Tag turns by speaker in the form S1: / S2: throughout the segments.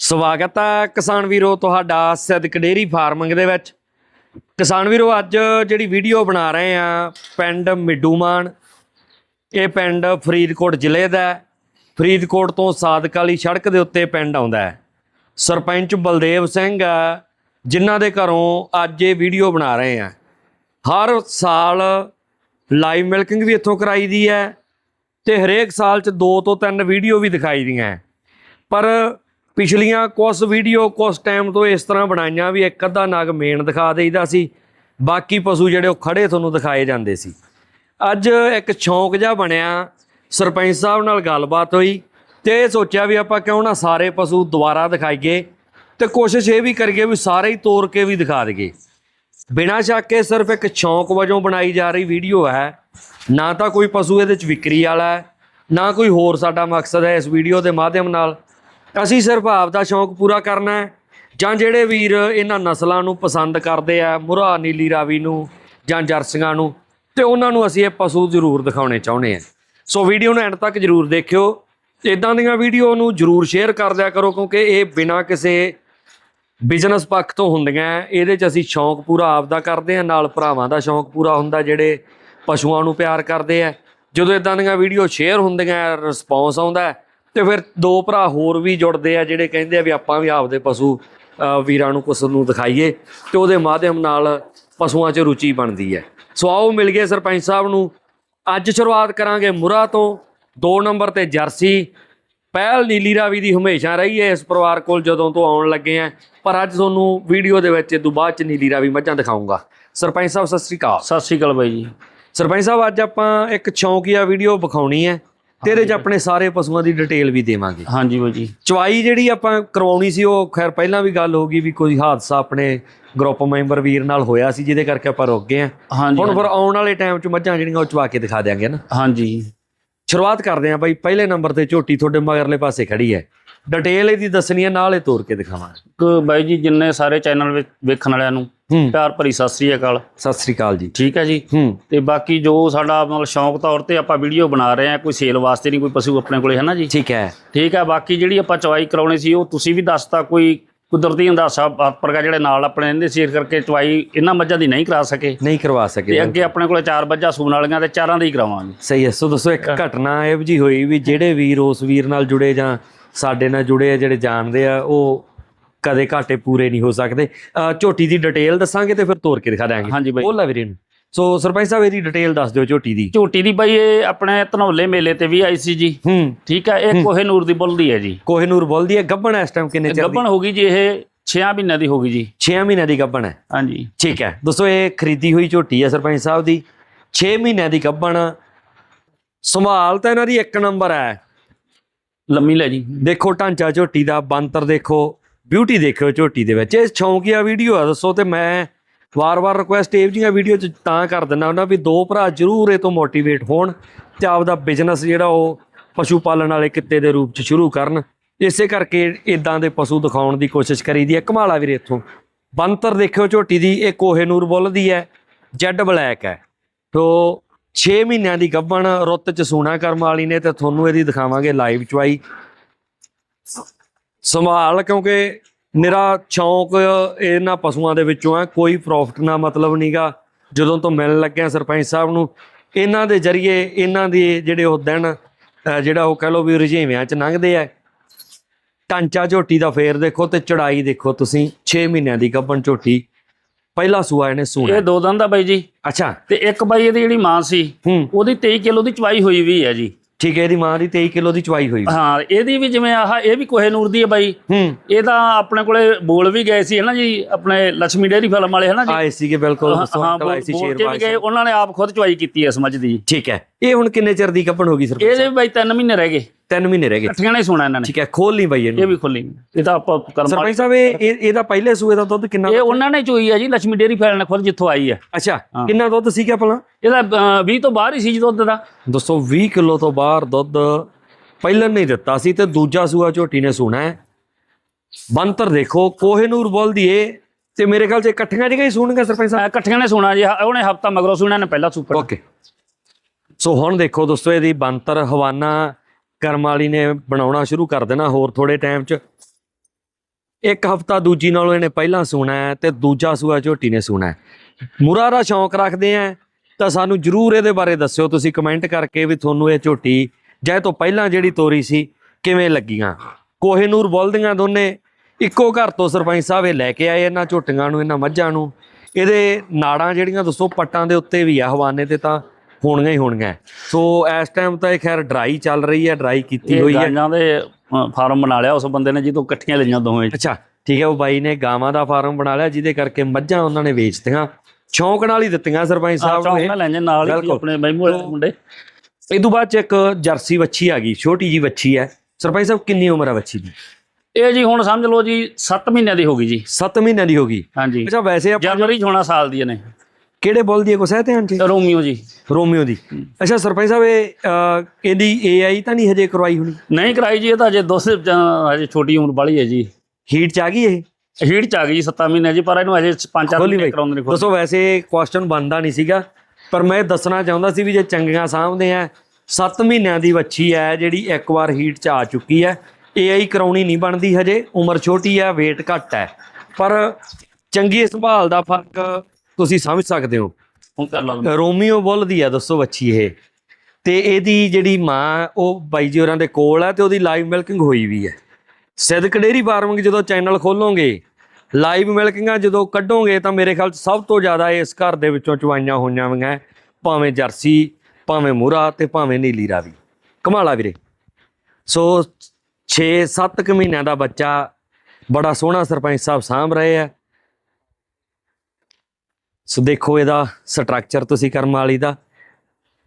S1: ਸਵਾਗਤ ਹੈ ਕਿਸਾਨ ਵੀਰੋ ਤੁਹਾਡਾ ਸਿੱਧਕ ਡੇਰੀ ਫਾਰਮਿੰਗ ਦੇ ਵਿੱਚ। ਕਿਸਾਨ ਵੀਰੋ, ਅੱਜ ਜਿਹੜੀ ਵੀਡੀਓ ਬਣਾ ਰਹੇ ਆ, ਪਿੰਡ ਮਿੱਡੂਮਾਨ। ਇਹ ਪਿੰਡ ਫਰੀਦਕੋਟ ਜ਼ਿਲ੍ਹੇ ਦਾ ਫਰੀਦਕੋਟ ਤੋਂ ਸਾਦਕ ਵਾਲੀ ਸੜਕ ਦੇ ਉੱਤੇ ਪਿੰਡ ਆਉਂਦਾ ਹੈ। ਸਰਪੰਚ ਬਲਦੇਵ ਸਿੰਘ ਜਿਨ੍ਹਾਂ ਦੇ ਘਰੋਂ ਅੱਜ ਇਹ ਵੀਡੀਓ ਬਣਾ ਰਹੇ ਆ। ਹਰ ਸਾਲ ਲਾਈਵ ਮਿਲਕਿੰਗ ਵੀ ਇੱਥੋਂ ਕਰਾਈ ਦੀ ਹੈ ਤੇ ਹਰੇਕ ਸਾਲ 'ਚ ਦੋ ਤੋਂ ਤਿੰਨ ਵੀਡੀਓ ਵੀ ਦਿਖਾਈ ਦੀਆਂ ਪਰ ਪਿਛਲੀਆਂ ਕੁਝ ਵੀਡੀਓ ਕੁਝ ਟਾਈਮ ਤੋਂ ਇਸ ਤਰ੍ਹਾਂ ਬਣਾਈਆਂ ਵੀ ਇੱਕ ਅੱਧਾ ਨਗ ਮੇਨ ਦਿਖਾ ਦੇਈਦਾ ਸੀ, ਬਾਕੀ ਪਸ਼ੂ ਜਿਹੜੇ ਉਹ ਖੜੇ ਤੁਹਾਨੂੰ ਦਿਖਾਏ ਜਾਂਦੇ ਸੀ। ਅੱਜ ਇੱਕ ਸ਼ੌਂਕ ਜਿਹਾ ਬਣਿਆ, ਸਰਪੰਚ ਸਾਹਿਬ ਨਾਲ ਗੱਲਬਾਤ ਹੋਈ ਤੇ ਇਹ ਸੋਚਿਆ ਵੀ ਆਪਾਂ ਕਿਉਂ ਨਾ ਸਾਰੇ ਪਸ਼ੂ ਦੁਬਾਰਾ ਦਿਖਾਈਏ ਤੇ ਕੋਸ਼ਿਸ਼ ਇਹ ਵੀ ਕਰੀਏ ਵੀ ਸਾਰੇ ਹੀ ਤੋੜ ਕੇ ਵੀ ਦਿਖਾ ਦਈਏ। ਬਿਨਾਂ ਸ਼ੱਕ ਇਹ ਸਿਰਫ ਇੱਕ ਸ਼ੌਂਕ ਵਜੋਂ ਬਣਾਈ ਜਾ ਰਹੀ ਵੀਡੀਓ ਹੈ, ਨਾ ਤਾਂ ਕੋਈ ਪਸ਼ੂ ਇਹਦੇ ਚ ਵਿਕਰੀ ਵਾਲਾ ਹੈ, ਨਾ ਕੋਈ ਹੋਰ ਸਾਡਾ ਮਕਸਦ ਹੈ ਇਸ ਵੀਡੀਓ ਦੇ ਮਾਧਿਅਮ ਨਾਲ। ਅਸੀਂ ਸਿਰਫ ਆਪ ਦਾ ਸ਼ੌਂਕ ਪੂਰਾ ਕਰਨਾ ਹੈ, ਜਾਂ ਜਿਹੜੇ ਵੀਰ ਇਹਨਾਂ ਨਸਲਾਂ ਨੂੰ ਪਸੰਦ ਕਰਦੇ ਆ, ਮੁਰਾ ਨੀਲੀ ਰਾਵੀ ਨੂੰ ਜਾਂ ਜਰਸੀਆਂ ਨੂੰ, ਤੇ ਉਹਨਾਂ ਨੂੰ ਅਸੀਂ ਇਹ ਪਸ਼ੂ ਜ਼ਰੂਰ ਦਿਖਾਉਣੇ ਚਾਹੁੰਦੇ ਆ ਸੋ ਵੀਡੀਓ ਨੂੰ ਐਂਡ ਤੱਕ ਜ਼ਰੂਰ ਦੇਖਿਓ। ਇਦਾਂ ਦੀਆਂ ਵੀਡੀਓ ਨੂੰ ਜ਼ਰੂਰ ਸ਼ੇਅਰ ਕਰ ਦਿਆ ਕਰੋ, ਕਿਉਂਕਿ ਇਹ ਬਿਨਾਂ ਕਿਸੇ ਬਿਜ਼ਨਸ ਪੱਖ ਤੋਂ ਹੁੰਦੀਆਂ ਇਹਦੇ 'ਚ ਅਸੀਂ ਸ਼ੌਂਕ ਪੂਰਾ ਆਪ ਦਾ ਕਰਦੇ ਆ ਨਾਲ ਭਰਾਵਾਂ ਦਾ ਸ਼ੌਂਕ ਪੂਰਾ ਹੁੰਦਾ, ਜਿਹੜੇ ਪਸ਼ੂਆਂ ਨੂੰ ਪਿਆਰ ਕਰਦੇ ਆ। ਜਦੋਂ ਇਦਾਂ ਦੀਆਂ ਵੀਡੀਓ ਸ਼ੇਅਰ ਹੁੰਦੀਆਂ ਰਿਸਪੌਂਸ ਆਉਂਦਾ ਤੇ ਫਿਰ ਦੋ ਭਰਾ ਹੋਰ ਵੀ ਜੁੜਦੇ ਆ ਜਿਹੜੇ ਕਹਿੰਦੇ ਆ ਵੀ ਆਪਾਂ ਵੀ ਆਪਦੇ ਪਸ਼ੂ ਵੀਰਾਂ ਨੂੰ ਕੁਛ ਨੂੰ ਦਿਖਾਈਏ ਤੇ ਉਹਦੇ ਮਾਧਿਅਮ ਨਾਲ ਪਸ਼ੂਆਂ 'ਚ ਰੁਚੀ ਬਣਦੀ ਹੈ। ਸੋ ਆਓ ਮਿਲ ਗਏ ਸਰਪੰਚ ਸਾਹਿਬ ਨੂੰ। ਅੱਜ ਸ਼ੁਰੂਆਤ ਕਰਾਂਗੇ ਮੁਰਾ ਤੋਂ। 2 ਨੰਬਰ ਤੇ ਜਰਸੀ। ਪਹਿਲ ਨੀਲੀ ਰਾਵੀ ਦੀ ਹਮੇਸ਼ਾ ਰਹੀ ਹੈ ਇਸ ਪਰਿਵਾਰ ਕੋਲ ਜਦੋਂ ਤੋਂ ਆਉਣ ਲੱਗੇ ਆ। ਪਰ ਅੱਜ ਤੁਹਾਨੂੰ ਵੀਡੀਓ ਦੇ ਵਿੱਚ ਤੋਂ ਬਾਅਦ ਚ ਨੀਲੀ ਰਾਵੀ ਮੱਝਾਂ ਦਿਖਾਉਂਗਾ ਸਰਪੰਚ ਸਾਹਿਬ ਸਤਿ ਸ੍ਰੀ ਅਕਾਲ।
S2: ਸਤਿ ਸ਼੍ਰੀ ਅਕਾਲ ਬਾਈ ਜੀ।
S1: ਸਰਪੰਚ ਸਾਹਿਬ ਅੱਜ ਆਪਾਂ ਇੱਕ ਸ਼ੌਂਕੀਆ ਵੀਡੀਓ ਵਿਖਾਉਣੀ ਹੈ। ਤੇ ਇਹਦੇ ਚ ਆਪਣੇ ਸਾਰੇ ਪਸ਼ੂਆਂ ਦੀ ਡਿਟੇਲ ਵੀ ਦੇਵਾਂਗੇ।
S2: ਹਾਂਜੀ ਬਾਈ ਜੀ।
S1: ਚਵਾਈ ਜਿਹੜੀ ਆਪਾਂ ਕਰਵਾਉਣੀ ਸੀ ਉਹ ਖੈਰ ਪਹਿਲਾਂ ਵੀ ਗੱਲ ਹੋ ਗਈ ਵੀ ਕੋਈ ਹਾਦਸਾ ਆਪਣੇ ਗਰੁੱਪ ਮੈਂਬਰ ਵੀਰ ਨਾਲ ਹੋਇਆ ਸੀ ਜਿਹਦੇ ਕਰਕੇ ਆਪਾਂ ਰੁਕ ਗਏ ਆ ਹੁਣ ਫਿਰ ਆਉਣ ਵਾਲੇ ਟਾਈਮ 'ਚ ਮੱਝਾਂ ਜਿਹੜੀਆਂ ਉਹ ਚਵਾ ਕੇ ਦਿਖਾ ਦਿਆਂਗੇ ਨਾ।
S2: ਹਾਂਜੀ।
S1: ਸ਼ੁਰੂਆਤ ਕਰਦੇ ਆਂ ਬਾਈ ਪਹਿਲੇ ਨੰਬਰ ਤੇ ਝੋਟੀ ਤੁਹਾਡੇ ਮਗਰਲੇ ਪਾਸੇ ਖੜੀ ਹੈ। ਡਿਟੇਲ ਇਹਦੀ ਦੱਸਣੀ ਹੈ ਨਾਲ ਹੀ ਤੋੜ ਕੇ ਦਿਖਾਵਾਂਗੇ।
S2: ਇੱਕ ਬਾਈ ਜੀ ਜਿੰਨੇ ਸਾਰੇ ਚੈਨਲ ਵਿੱਚ ਵੇਖਣ ਵਾਲਿਆਂ ਨੂੰ
S1: ਹੂੰ।
S2: ਪਿਆਰ ਭਰੀ ਸਤਿ ਸ਼੍ਰੀ ਅਕਾਲ।
S1: ਸਤਿ ਸ੍ਰੀ ਅਕਾਲ ਜੀ।
S2: ਠੀਕ ਹੈ ਜੀ।
S1: ਹੂੰ।
S2: ਤੇ ਬਾਕੀ ਜੋ ਸਾਡਾ ਮਤਲਬ ਸ਼ੌਂਕ ਤੌਰ ਤੇ ਆਪਾਂ ਵੀਡੀਓ ਬਣਾ ਰਹੇ ਹਾਂ ਕੋਈ ਸੇਲ ਵਾਸਤੇ ਨਹੀਂ ਕੋਈ ਪਸ਼ੂ ਆਪਣੇ ਕੋਲੇ ਹੈ ਨਾ ਜੀ?
S1: ਠੀਕ ਹੈ।
S2: ਠੀਕ ਹੈ ਬਾਕੀ ਜਿਹੜੀ ਆਪਾਂ ਚਵਾਈ ਕਰਾਉਣੀ ਸੀ ਉਹ ਤੁਸੀਂ ਵੀ ਦੱਸਤਾ ਕੋਈ ਕੁਦਰਤੀ ਅੰਦਾਜ਼ਾ ਪ੍ਰਗਾ ਜਿਹੜੇ ਨਾਲ ਆਪਣੇ ਰਹਿੰਦੇ ਸੀ ਇਸ ਕਰਕੇ ਚਵਾਈ ਇਹਨਾਂ ਮੱਝਾਂ ਦੀ ਨਹੀਂ ਕਰਾ ਸਕੇ।
S1: ਨਹੀਂ ਕਰਵਾ
S2: ਤੇ
S1: ਸਕੇ
S2: ਅੱਗੇ ਆਪਣੇ ਕੋਲੇ ਚਾਰ ਮੱਝਾਂ ਸੂਣ ਵਾਲੀਆਂ ਤੇ ਚਾਰਾਂ ਦੀ ਕਰਾਵਾਂਗੇ।
S1: ਸਹੀ ਹੈ। ਸੋ ਦੱਸੋ ਇੱਕ ਘਟਨਾ ਇਹ ਜੀ ਹੋਈ ਵੀ ਜਿਹੜੇ ਵੀਰ ਉਸ ਵੀਰ ਨਾਲ ਜੁੜੇ ਜਾਂ ਸਾਡੇ ਨਾਲ ਜੁੜੇ ਆ ਜਿਹੜੇ ਜਾਣਦੇ ਆ ਉਹ ਕਦੇ ਘਾਟੇ ਪੂਰੇ ਨਹੀਂ ਹੋ ਸਕਦੇ। ਝੋਟੀ ਦੀ ਡਿਟੇਲ ਦੱਸਾਂਗੇ ਤੇ ਫਿਰ ਤੋੜ ਕੇ ਦਿਖਾ ਦਾਂਗੇ
S2: ਹਾਂਜੀ ਬਾਈ।
S1: ਬੋਲਾ ਵੀਰੇ ਨੂੰ। ਸੋ ਸਰਪੰਚ ਸਾਹਿਬ ਇਹਦੀ ਡਿਟੇਲ ਦੱਸ ਦਿਓ ਝੋਟੀ ਦੀ।
S2: ਝੋਟੀ ਦੀ ਬਾਈ ਇਹ ਆਪਣੇ ਧਨੌਲੇ ਮੇਲੇ ਤੇ ਵੀ ਆਈ ਸੀ ਜੀ।
S1: ਹੂੰ।
S2: ਠੀਕ ਹੈ ਇਹ ਕੋਹੇ ਨੂਰ ਦੀ ਬੁੱਲ ਦੀ ਹੈ ਜੀ।
S1: ਕੋਹਿਨੂਰ ਬੋਲਦੀ ਹੈ। ਗੱਬਣ ਇਸ ਟਾਈਮ ਕਿੰਨੇ ਚਿਰ ਦੀ?
S2: ਗੱਬਣ ਹੋ ਗਈ ਜੀ ਇਹ 6 ਮਹੀਨਿਆਂ ਦੀ ਹੋ ਗਈ ਜੀ।
S1: 6 ਮਹੀਨਿਆਂ ਦੀ ਗੱਬਣ ਹੈ।
S2: ਹਾਂਜੀ।
S1: ਠੀਕ ਹੈ। ਦੋਸਤੋ ਇਹ ਖਰੀਦੀ ਹੋਈ ਝੋਟੀ ਹੈ ਸਰਪੰਚ ਸਾਹਿਬ ਦੀ। 6 ਮਹੀਨਿਆਂ ਦੀ ਗੱਬਣ ਸੰਭਾਲ ਤਾਂ ਇਹਨਾਂ ਦੀ ਇੱਕ ਨੰਬਰ ਹੈ।
S2: ਲੰਮੀ ਲੈ ਜੀ।
S1: ਦੇਖੋ ਢਾਂਚਾ ਝੋਟੀ ਦਾ ਬੰਤਰ ਦੇਖੋ ਬਿਊਟੀ ਦੇਖਿਓ ਝੋਟੀ ਦੇ ਵਿੱਚ। ਇਹ ਸ਼ੌਂਕੀਆ ਵੀਡੀਓ ਆ, ਦੱਸੋ ਤੇ ਮੈਂ ਵਾਰ-ਵਾਰ ਰਿਕੁਐਸਟ ਇਹ ਜੀਆਂ ਵੀਡੀਓ ਚ ਤਾਂ ਕਰ ਦਿੰਦਾ ਉਹਨਾਂ ਵੀ ਦੋ ਭਰਾ ਜ਼ਰੂਰ ਇਹ ਤੋਂ ਮੋਟੀਵੇਟ ਹੋਣ ਤੇ ਆਪਦਾ ਬਿਜ਼ਨਸ ਜਿਹੜਾ ਉਹ ਪਸ਼ੂ ਪਾਲਣ ਵਾਲੇ ਕਿੱਤੇ ਦੇ ਰੂਪ ਚ ਸ਼ੁਰੂ ਕਰਨ। ਇਸੇ ਕਰਕੇ ਇਦਾਂ ਦੇ ਪਸ਼ੂ ਦਿਖਾਉਣ ਦੀ ਕੋਸ਼ਿਸ਼ ਕਰੀਦੀ ਹੈ ਕਮਾਲਾ ਵੀਰੇ ਇੱਥੋਂ। ਬੰਤਰ ਦੇਖਿਓ ਝੋਟੀ ਦੀ, ਇਹ ਕੋਹੇਨੂਰ ਬੁੱਲ ਦੀ ਹੈ, ਜੈਡ ਬਲੈਕ ਹੈ। ਤੋ 6 ਮਹੀਨਿਆਂ ਦੀ ਗੱਭਣ ਰੁੱਤ ਚ ਸੂਣਾ ਕਰਮ ਵਾਲੀ ਨੇ ਤੇ ਤੁਹਾਨੂੰ ਇਹਦੀ ਦਿਖਾਵਾਂਗੇ ਲਾਈਵ ਚਵਾਈ ਸੰਭਾਲ, ਕਿਉਂਕਿ ਮੇਰਾ ਸ਼ੌਂਕ ਇਹਨਾਂ ਪਸ਼ੂਆਂ ਦੇ ਵਿੱਚੋਂ ਹੈ ਕੋਈ ਪ੍ਰੋਫਿਟ ਨਾ ਮਤਲਬ ਨਹੀਂਗਾ ਜਦੋਂ ਤੋਂ ਮਿਲਣ ਲੱਗਿਆ ਸਰਪੰਚ ਸਾਹਿਬ ਨੂੰ, ਇਹਨਾਂ ਦੇ ਜ਼ਰੀਏ ਇਹਨਾਂ ਦੇ ਜਿਹੜੇ ਉਹ ਦਿਨ ਜਿਹੜਾ ਉਹ ਕਹ ਲੋ ਵੀ ਰੁਝੇਵਿਆਂ ਚ ਲੰਘਦੇ ਆ। ਟਾਂਚਾ ਝੋਟੀ ਦਾ ਫੇਰ ਦੇਖੋ ਤੇ ਚੜਾਈ ਦੇਖੋ ਤੁਸੀਂ 6 ਮਹੀਨਿਆਂ ਦੀ ਗੱਭਣ ਝੋਟੀ। ਪਹਿਲਾ ਸੂਆ ਇਹਨੇ ਸੂਣਾ
S2: ਇਹ ਦੋ ਦੰਦ ਦਾ ਬਾਈ ਜੀ।
S1: ਅੱਛਾ।
S2: ਤੇ ਇੱਕ ਬਾਈ ਇਹਦੀ ਜਿਹੜੀ ਮਾਂ ਸੀ ਉਹਦੀ 23 ਕਿਲੋ ਦੀ ਚਵਾਈ ਹੋਈ ਵੀ ਹੈ ਜੀ।
S1: ਠੀਕ ਹੈ ਇਹਦੀ ਮਾਂ ਦੀ 23 ਕਿਲੋ ਦੀ ਚਵਾਈ ਹੋਈ।
S2: ਹਾਂ ਇਹਦੀ ਵੀ ਜਿਵੇਂ ਆਹ ਇਹ ਵੀ ਕੋਹੇ ਨੂਰ ਦੀ ਹੈ ਬਾਈ। ਇਹ ਤਾਂ ਆਪਣੇ ਕੋਲੇ ਬੋਲ ਵੀ ਗਏ ਸੀ ਹੈ ਨਾ ਜੀ ਆਪਣੇ ਲక్ష్ਮੀ ਡੇਰੀ ਫਿਲਮ ਵਾਲੇ ਹੈ ਨਾ ਜੀ।
S1: ਆਏ ਸੀਗੇ ਬਿਲਕੁਲ
S2: ਹਾਂ ਬੋਲ ਕੇ ਗਏ ਉਹਨਾਂ ਨੇ ਆਪ ਖੁਦ ਚਵਾਈ ਕੀਤੀ ਹੈ ਸਮਝ ਦੀ।
S1: ਠੀਕ ਹੈ। ਇਹ ਹੁਣ ਕਿੰਨੇ ਚਿਰ ਦੀ ਗੱਭਣ ਹੋ ਗਈ ਸਰਪੰਚ
S2: ਇਹਦੇ ਬਾਈ 3 ਮਹੀਨੇ ਰਹਿ ਗਏ।
S1: ਤਿੰਨ ਮਹੀਨੇ ਰਹਿ ਗਏ।
S2: ਇਕੱਠੀਆਂ ਨੇ ਸੁਣਾ ਇਹਨਾਂ ਨੇ।
S1: ਠੀਕ ਹੈ ਖੋਲ ਲਈ ਬਾਈ ਇਹਨੂੰ।
S2: ਇਹ ਵੀ ਖੁੱਲੀ ਇਹ ਤਾਂ ਆਪਾਂ ਕਰਮ
S1: ਸਰਪੰਚ ਸਾਹਿਬ ਇਹ ਇਹ- ਇਹਦਾ ਪਹਿਲੇ ਸੂਏ ਦਾ ਦੁੱਧ ਕਿੰਨਾ
S2: ਇਹ ਉਹਨਾਂ ਨੇ ਚੋਈ ਹੈ ਜੀ ਲక్ష్ਮੀ ਡੇਰੀ ਫਿਲਮ ਖੁਦ ਜਿੱਥੋਂ ਆਈ ਹੈ
S1: ਅੱਛਾ ਕਿੰਨਾ ਦੁੱਧ ਸੀਗਾ ਪਹਿਲਾਂ
S2: ਇਹਦਾ ਅਹ, 20 ਤੋਂ ਬਾਹਰ ਹੀ ਸੀ ਜੀ ਦੁੱਧ ਦਾ।
S1: ਦੋਸਤੋ 20 ਕਿਲੋ ਤੋਂ ਬਾਹਰ ਦੁੱਧ ਪਹਿਲਾਂ ਨਹੀਂ ਦਿੱਤਾ ਸੀ ਤੇ ਦੂਜਾ ਸੂਆ ਝੋਟੀ ਨੇ ਸੁਣਾ ਹੈ। ਬੰਤਰ ਦੇਖੋ ਕੋਹੇਨੂਰ ਬੋਲਦੀ ਏ ਤੇ ਮੇਰੇ ਖਿਆਲ ਚ ਇਕੱਠੀਆਂ ਜਿਹੀਆਂ ਹੀ ਸੁਣਨਗੇ ਸਰਪੰਚ ਸਾਹਿਬ?
S2: ਇਕੱਠੀਆਂ ਨੇ ਸੁਣਾ ਜੀ ਉਹਨੇ ਹਫਤਾ ਮਗਰੋਂ ਸੁਣਾ ਨੇ ਪਹਿਲਾਂ ਸੁਪਰ
S1: ਓਕੇ। ਸੋ ਹੁਣ ਦੇਖੋ ਦੋਸਤੋ, ਇਹਦੀ ਬੰਤਰ ਹਵਾਨਾ ਕਰਮ ਵਾਲੀ ਨੇ ਬਣਾਉਣਾ ਸ਼ੁਰੂ ਕਰ ਦੇਣਾ ਹੋਰ ਥੋੜੇ ਟਾਈਮ ਚ। ਇੱਕ ਹਫਤਾ ਦੂਜੀ ਨਾਲੋਂ ਇਹਨੇ ਪਹਿਲਾਂ ਸੂਣਾ ਹੈ ਤੇ ਦੂਜਾ ਸੂਆ ਝੋਟੀ ਨੇ ਸੂਣਾ ਹੈ। ਮੁਰਾ ਦਾ ਸ਼ੌਂਕ ਰੱਖਦੇ ਆ, ਤਾਂ ਸਾਨੂੰ ਜਰੂਰ ਇਹਦੇ ਬਾਰੇ ਦੱਸਿਓ। ਤੁਸੀਂ ਕਮੈਂਟ ਕਰਕੇ ਵੀ ਤੁਹਾਨੂੰ ਇਹ ਝੋਟੀ ਜਾਂ ਤੋਂ ਪਹਿਲਾਂ ਜਿਹੜੀ ਤੋਰੀ ਸੀ, ਕਿਵੇਂ ਲੱਗੀਆਂ? ਕੋਹੇਨੂਰ ਬੋਲਦੀਆਂ ਦੋਨੇ, ਇੱਕੋ ਘਰ ਤੋਂ ਸਰਪੰਚ ਸਾਹਿਬ ਇਹ ਲੈ ਕੇ ਆਏ ਇਹਨਾਂ ਝੋਟੀਆਂ ਨੂੰ, ਇਹਨਾਂ ਮੱਝਾਂ ਨੂੰ। ਇਹਦੇ ਨਾੜਾਂ ਜਿਹੜੀਆਂ ਦੱਸੋ ਪੱਟਾਂ ਦੇ ਉੱਤੇ ਵੀ ਆ ਹਵਾਨੇ ਤੇ ਤਾਂ ਹੋਣੀਆਂ ਹੀ ਹੋਣੀਆਂ। ਸੋ ਇਸ ਟਾਈਮ ਤਾਂ ਇਹ ਖੈਰ ਡਰਾਈ ਚੱਲ ਰਹੀ ਹੈ ਡਰਾਈ ਕੀਤੀ ਹੋਈ ਹੈ।
S2: ਗਾਈਆਂ ਦੇ ਫਾਰਮ ਬਣਾ ਲਿਆ ਉਸ ਬੰਦੇ ਨੇ ਜਿਹਤੋਂ ਇਕੱਠੀਆਂ ਲਈਆਂ ਦੋਵੇਂ।
S1: ਅੱਛਾ ਠੀਕ ਹੈ ਉਹ ਬਾਈ ਨੇ ਗਾਵਾਂ ਦਾ ਫਾਰਮ ਬਣਾ ਲਿਆ ਜਿਹਦੇ ਕਰਕੇ ਮੱਝਾਂ ਉਹਨਾਂ ਨੇ ਵੇਚਤੀਆਂ। ਸ਼ੌਂਕ ਨਾਲ ਹੀ ਦਿੱਤੀਆਂ ਸਰਪੰਚ ਸਾਹਿਬ ਨੂੰ ਇਹ।
S2: ਨਾਲ ਲੈਂਦੇ ਨਾਲ ਹੀ। ਆਪਣੇ ਮਹਿਮੂ ਵਾਲੇ ਮੁੰਡੇ।
S1: ਇਹ ਤੋਂ ਬਾਅਦ ਚ ਇੱਕ ਜਰਸੀ ਵੱਛੀ ਆ ਗਈ ਛੋਟੀ ਜੀ ਵੱਛੀ ਹੈ। ਸਰਪੰਚ ਸਾਹਿਬ ਕਿੰਨੀ ਉਮਰ ਹੈ ਵੱਛੀ ਦੀ?
S2: ਇਹ ਜੀ ਹੁਣ ਸਮਝ ਲਓ ਜੀ 7 ਮਹੀਨਿਆਂ ਦੀ ਹੋ ਗਈ ਜੀ।
S1: 7 ਮਹੀਨਿਆਂ ਦੀ ਹੋ ਗਈ।
S2: ਹਾਂਜੀ।
S1: ਅੱਛਾ ਵੈਸੇ ਆਪਾਂ
S2: ਜਨਵਰੀ 'ਚ ਹੋਣਾ ਸਾਲ ਦੀ ਨੇ
S1: ਕਿਹੜੇ ਬੋਲ ਦੀ ਕੋ ਸਹਿ ਧਿਆਨ ਚ
S2: ਰੋਮੀਓ ਜੀ।
S1: ਰੋਮੀਓ ਦੀ। ਅੱਛਾ ਸਰਪੰਚ ਸਾਹਿਬ ਇਹ ਅਹ, ਇਹਦੀ ਏਆਈ ਤਾਂ ਨਹੀਂ ਹਜੇ ਕਰਵਾਈ ਹੋਣੀ?
S2: ਨਹੀਂ ਕਰਾਈ ਜੀ ਇਹ ਤਾਂ ਅਜੇ ਦੋਸੇ ਹਜੇ ਛੋਟੀ ਉਮਰ ਵਾਲੀ ਹੈ ਜੀ।
S1: ਹੀਟ ਚ ਆ ਗਈ ਇਹ?
S2: ਹੀਟ ਚ ਆ ਗਈ 7 ਮਹੀਨੇ ਜੀ ਪਰ ਇਹਨੂੰ ਅਜੇ 5-4
S1: ਖੋਲੀ
S2: ਮਹੀਨੇ
S1: ਬਾਈ।
S2: ਕਰਾਉਂਦੇ ਨੇ ਖੋਲੀ।
S1: ਦੱਸੋ ਵੈਸੇ ਕੁਐਸਚਨ ਬਣਦਾ ਨਹੀਂ ਸੀਗਾ ਪਰ ਮੈਂ ਇਹ ਦੱਸਣਾ ਚਾਹੁੰਦਾ ਸੀ ਵੀ ਜੇ ਚੰਗੀਆਂ ਸਾਂਭਦੇ ਆ 7 ਮਹੀਨਿਆਂ ਦੀ ਵੱਛੀ ਹੈ ਜਿਹੜੀ ਇੱਕ ਵਾਰ ਹੀਟ 'ਚ ਆ ਚੁੱਕੀ ਹੈ। ਏਆਈ ਕਰਾਉਣੀ ਨਹੀਂ ਬਣਦੀ ਹਜੇ ਉਮਰ ਛੋਟੀ ਹੈ weight ਘੱਟ ਹੈ। ਪਰ ਚੰਗੀ ਸੰਭਾਲ ਦਾ ਫ਼ਰਕ ਤੁਸੀਂ ਸਮਝ ਸਕਦੇ ਹੋ।
S2: ਹੁਣ ਕਰ ਲਾ
S1: ਰੋਮੀਓ ਬੁੱਲ ਦੀ ਆ ਦੱਸੋ ਵੱਛੀ ਇਹ। ਤੇ ਇਹਦੀ ਜਿਹੜੀ ਮਾਂ ਉਹ ਬਾਈ ਜੀ ਹੋਰਾਂ ਦੇ ਕੋਲ ਹੈ ਤੇ ਉਹਦੀ ਲਾਈਵ ਮਿਲਕਿੰਗ ਹੋਈ ਵੀ ਹੈ ਸਿੱਧਕ ਡੇਰੀ ਫਾਰਮਿੰਗ ਜਦੋਂ ਚੈਨਲ ਖੋਲੋਗੇ ਲਾਈਵ ਮਿਲਕਿੰਗਾਂ ਜਦੋਂ ਕੱਢੋਗੇ ਤਾਂ ਮੇਰੇ ਖਿਆਲ 'ਚ ਸਭ ਤੋਂ ਜ਼ਿਆਦਾ ਇਸ ਘਰ ਦੇ ਵਿੱਚੋਂ ਚਵਾਈਆਂ ਹੋਈਆਂ ਵੀਆਂ ਭਾਵੇਂ ਜਰਸੀ ਭਾਵੇਂ ਮੁਰਾ ਤੇ ਭਾਵੇਂ ਨੀਲੀ ਰਾਵੀ। ਕਮਾਲਾ ਵੀਰੇ। ਸੋ 6-7 ਕੁ ਮਹੀਨਿਆਂ ਦਾ ਬੱਚਾ ਬੜਾ ਸੋਹਣਾ ਸਰਪੰਚ ਸਾਹਿਬ ਸਾਂਭ ਰਹੇ ਆ। ਸੋ ਦੇਖੋ ਇਹਦਾ ਸਟਰਕਚਰ ਤੁਸੀਂ ਕਰਮ ਵਾਲੀ ਦਾ।